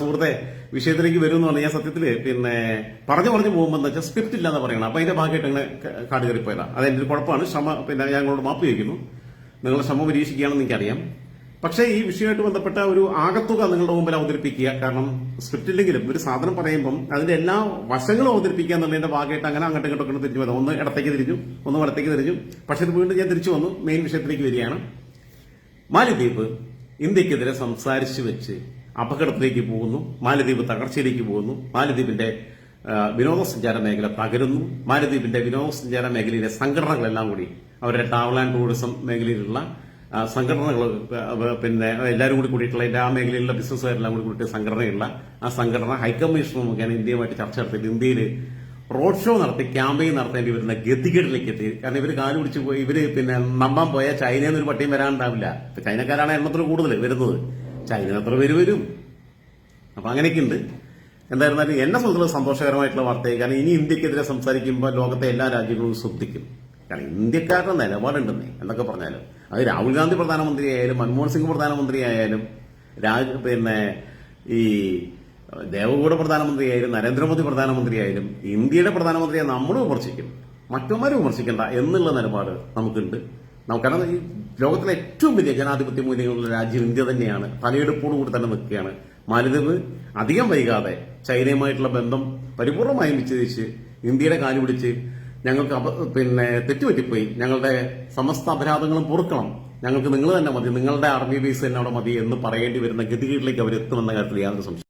Speaker 1: സുഹൃത്തെ വിഷയത്തിലേക്ക് വരും എന്ന് പറഞ്ഞാൽ ഞാൻ സത്യത്തിൽ പിന്നെ പറഞ്ഞു പറഞ്ഞു പോകുമ്പോൾ എന്താ വെച്ചാൽ സ്ക്രിപ്റ്റ് ഇല്ലാന്ന് പറയണം. അപ്പൊ അതിന്റെ ഭാഗമായിട്ട് അങ്ങനെ കാട് കയറിപ്പോയതാണ് അതെന്റെ ഒരു കുഴപ്പമാണ്. ക്ഷമ പിന്നെ ഞാൻ നിങ്ങളോട് മാപ്പ് ചോദിക്കുന്നു. നിങ്ങളുടെ ക്ഷമ പരീക്ഷിക്കുകയാണെന്ന് എനിക്കറിയാം. പക്ഷേ ഈ വിഷയമായിട്ട് ബന്ധപ്പെട്ട ഒരു ആകത്തുക നിങ്ങളുടെ മുമ്പിൽ അവതരിപ്പിക്കുക കാരണം സ്ക്രിപ്റ്റ് ഇല്ലെങ്കിലും ഒരു സാധനം പറയുമ്പം അതിന്റെ എല്ലാ വശങ്ങളും അവതരിപ്പിക്കുക എന്നുള്ളതിന്റെ ഭാഗമായിട്ട് അങ്ങനെ അങ്ങോട്ടും ഇങ്ങോട്ടും തിരിച്ചു വന്നു ഒന്ന് ഇടത്തേക്ക് തിരിഞ്ഞു ഒന്ന് വലത്തേക്ക് തിരിഞ്ഞു. പക്ഷേ ഇത് വീണ്ടും ഞാൻ തിരിച്ചു വന്നു മെയിൻ വിഷയത്തിലേക്ക് വരികയാണ്. മാലിദ്വീപ് ഇന്ത്യക്കെതിരെ സംസാരിച്ചു വെച്ച് അപകടത്തിലേക്ക് പോകുന്നു മാലിദ്വീപ് തകർച്ചയിലേക്ക് പോകുന്നു മാലിദ്വീപിന്റെ വിനോദസഞ്ചാര മേഖല തകരുന്നു മാലിദ്വീപിന്റെ വിനോദസഞ്ചാര മേഖലയിലെ സംഘടനകളെല്ലാം കൂടി അവരുടെ ട്രാവൽ ആൻഡ് ടൂറിസം മേഖലയിലുള്ള സംഘടനകൾ പിന്നെ എല്ലാവരും കൂടി കൂടിയിട്ടുള്ള എല്ലാ മേഖലയിലുള്ള ബിസിനസ്സുകാരെല്ലാം കൂടി കൂടിയിട്ട് സംഘടനയുള്ള ആ സംഘടന ഹൈക്കമ്മീഷൻ മുഖേന ഇന്ത്യയുമായിട്ട് ചർച്ച നടത്തിയിട്ട് ഇന്ത്യയിൽ റോഡ് ഷോ നടത്തി ക്യാമ്പയിൻ നടത്തേണ്ടി വരുന്ന ഗതികേടിലേക്ക് എത്തി. കാരണം ഇവർ കാലു പിടിച്ച് പോയി ഇവർ പിന്നെ നമ്പാൻ പോയാൽ ചൈനയിൽ നിന്ന് ഒരു പട്ടിയും വരാനുണ്ടാവില്ല ചൈനക്കാരാണ് എണ്ണത്തിൽ കൂടുതൽ വരുന്നത്. ചൈന എത്ര പേര് വരും? അപ്പൊ അങ്ങനെയൊക്കെ ഉണ്ട് എന്തായിരുന്നാലും എന്നെ സംബന്ധിച്ചുള്ള സന്തോഷകരമായിട്ടുള്ള വാർത്തയായി. കാരണം ഇനി ഇന്ത്യക്കെതിരെ സംസാരിക്കുമ്പോൾ ലോകത്തെ എല്ലാ രാജ്യങ്ങളും ശ്രദ്ധിക്കും. കാരണം ഇന്ത്യക്കാരുടെ നിലപാടുണ്ടെന്നേ എന്നൊക്കെ പറഞ്ഞാലും. അത് രാഹുൽ ഗാന്ധി പ്രധാനമന്ത്രി ആയാലും മൻമോഹൻ സിംഗ് പ്രധാനമന്ത്രി ആയാലും രാജ് പിന്നെ ഈ ദേവഗൌഡ പ്രധാനമന്ത്രി ആയാലും നരേന്ദ്രമോദി പ്രധാനമന്ത്രി ആയാലും ഇന്ത്യയുടെ പ്രധാനമന്ത്രിയെ നമ്മൾ വിമർശിക്കും. മറ്റൊമാരും വിമർശിക്കണ്ട എന്നുള്ള നിലപാട് നമുക്കുണ്ട്. നമുക്ക് കാരണം ഈ ലോകത്തിലെ ഏറ്റവും വലിയ ജനാധിപത്യ മൂല്യങ്ങളുള്ള രാജ്യം ഇന്ത്യ തന്നെയാണ്. തലയെടുപ്പോടുകൂടി തന്നെ നിൽക്കുകയാണ്. മാലിദ്വീപ് അധികം വൈകാതെ ചൈനയുമായിട്ടുള്ള ബന്ധം പരിപൂർണമായും വിച്ഛേദിച്ച് ഇന്ത്യയുടെ കാൽ പിടിച്ച് ഞങ്ങൾക്ക് പിന്നെ തെറ്റുപറ്റിപ്പോയി. ഞങ്ങളുടെ സമസ്ത അപരാധങ്ങളും പൊറുക്കണം. ഞങ്ങൾക്ക് നിങ്ങൾ തന്നെ മതി. നിങ്ങളുടെ ആർമി ബേസ് തന്നെ അവിടെ മതി എന്ന് പറയേണ്ടി വരുന്ന ഗതികേടിലേക്ക് അവർ എത്തുമെന്ന കാര്യത്തിൽ യാതൊരു സംശയം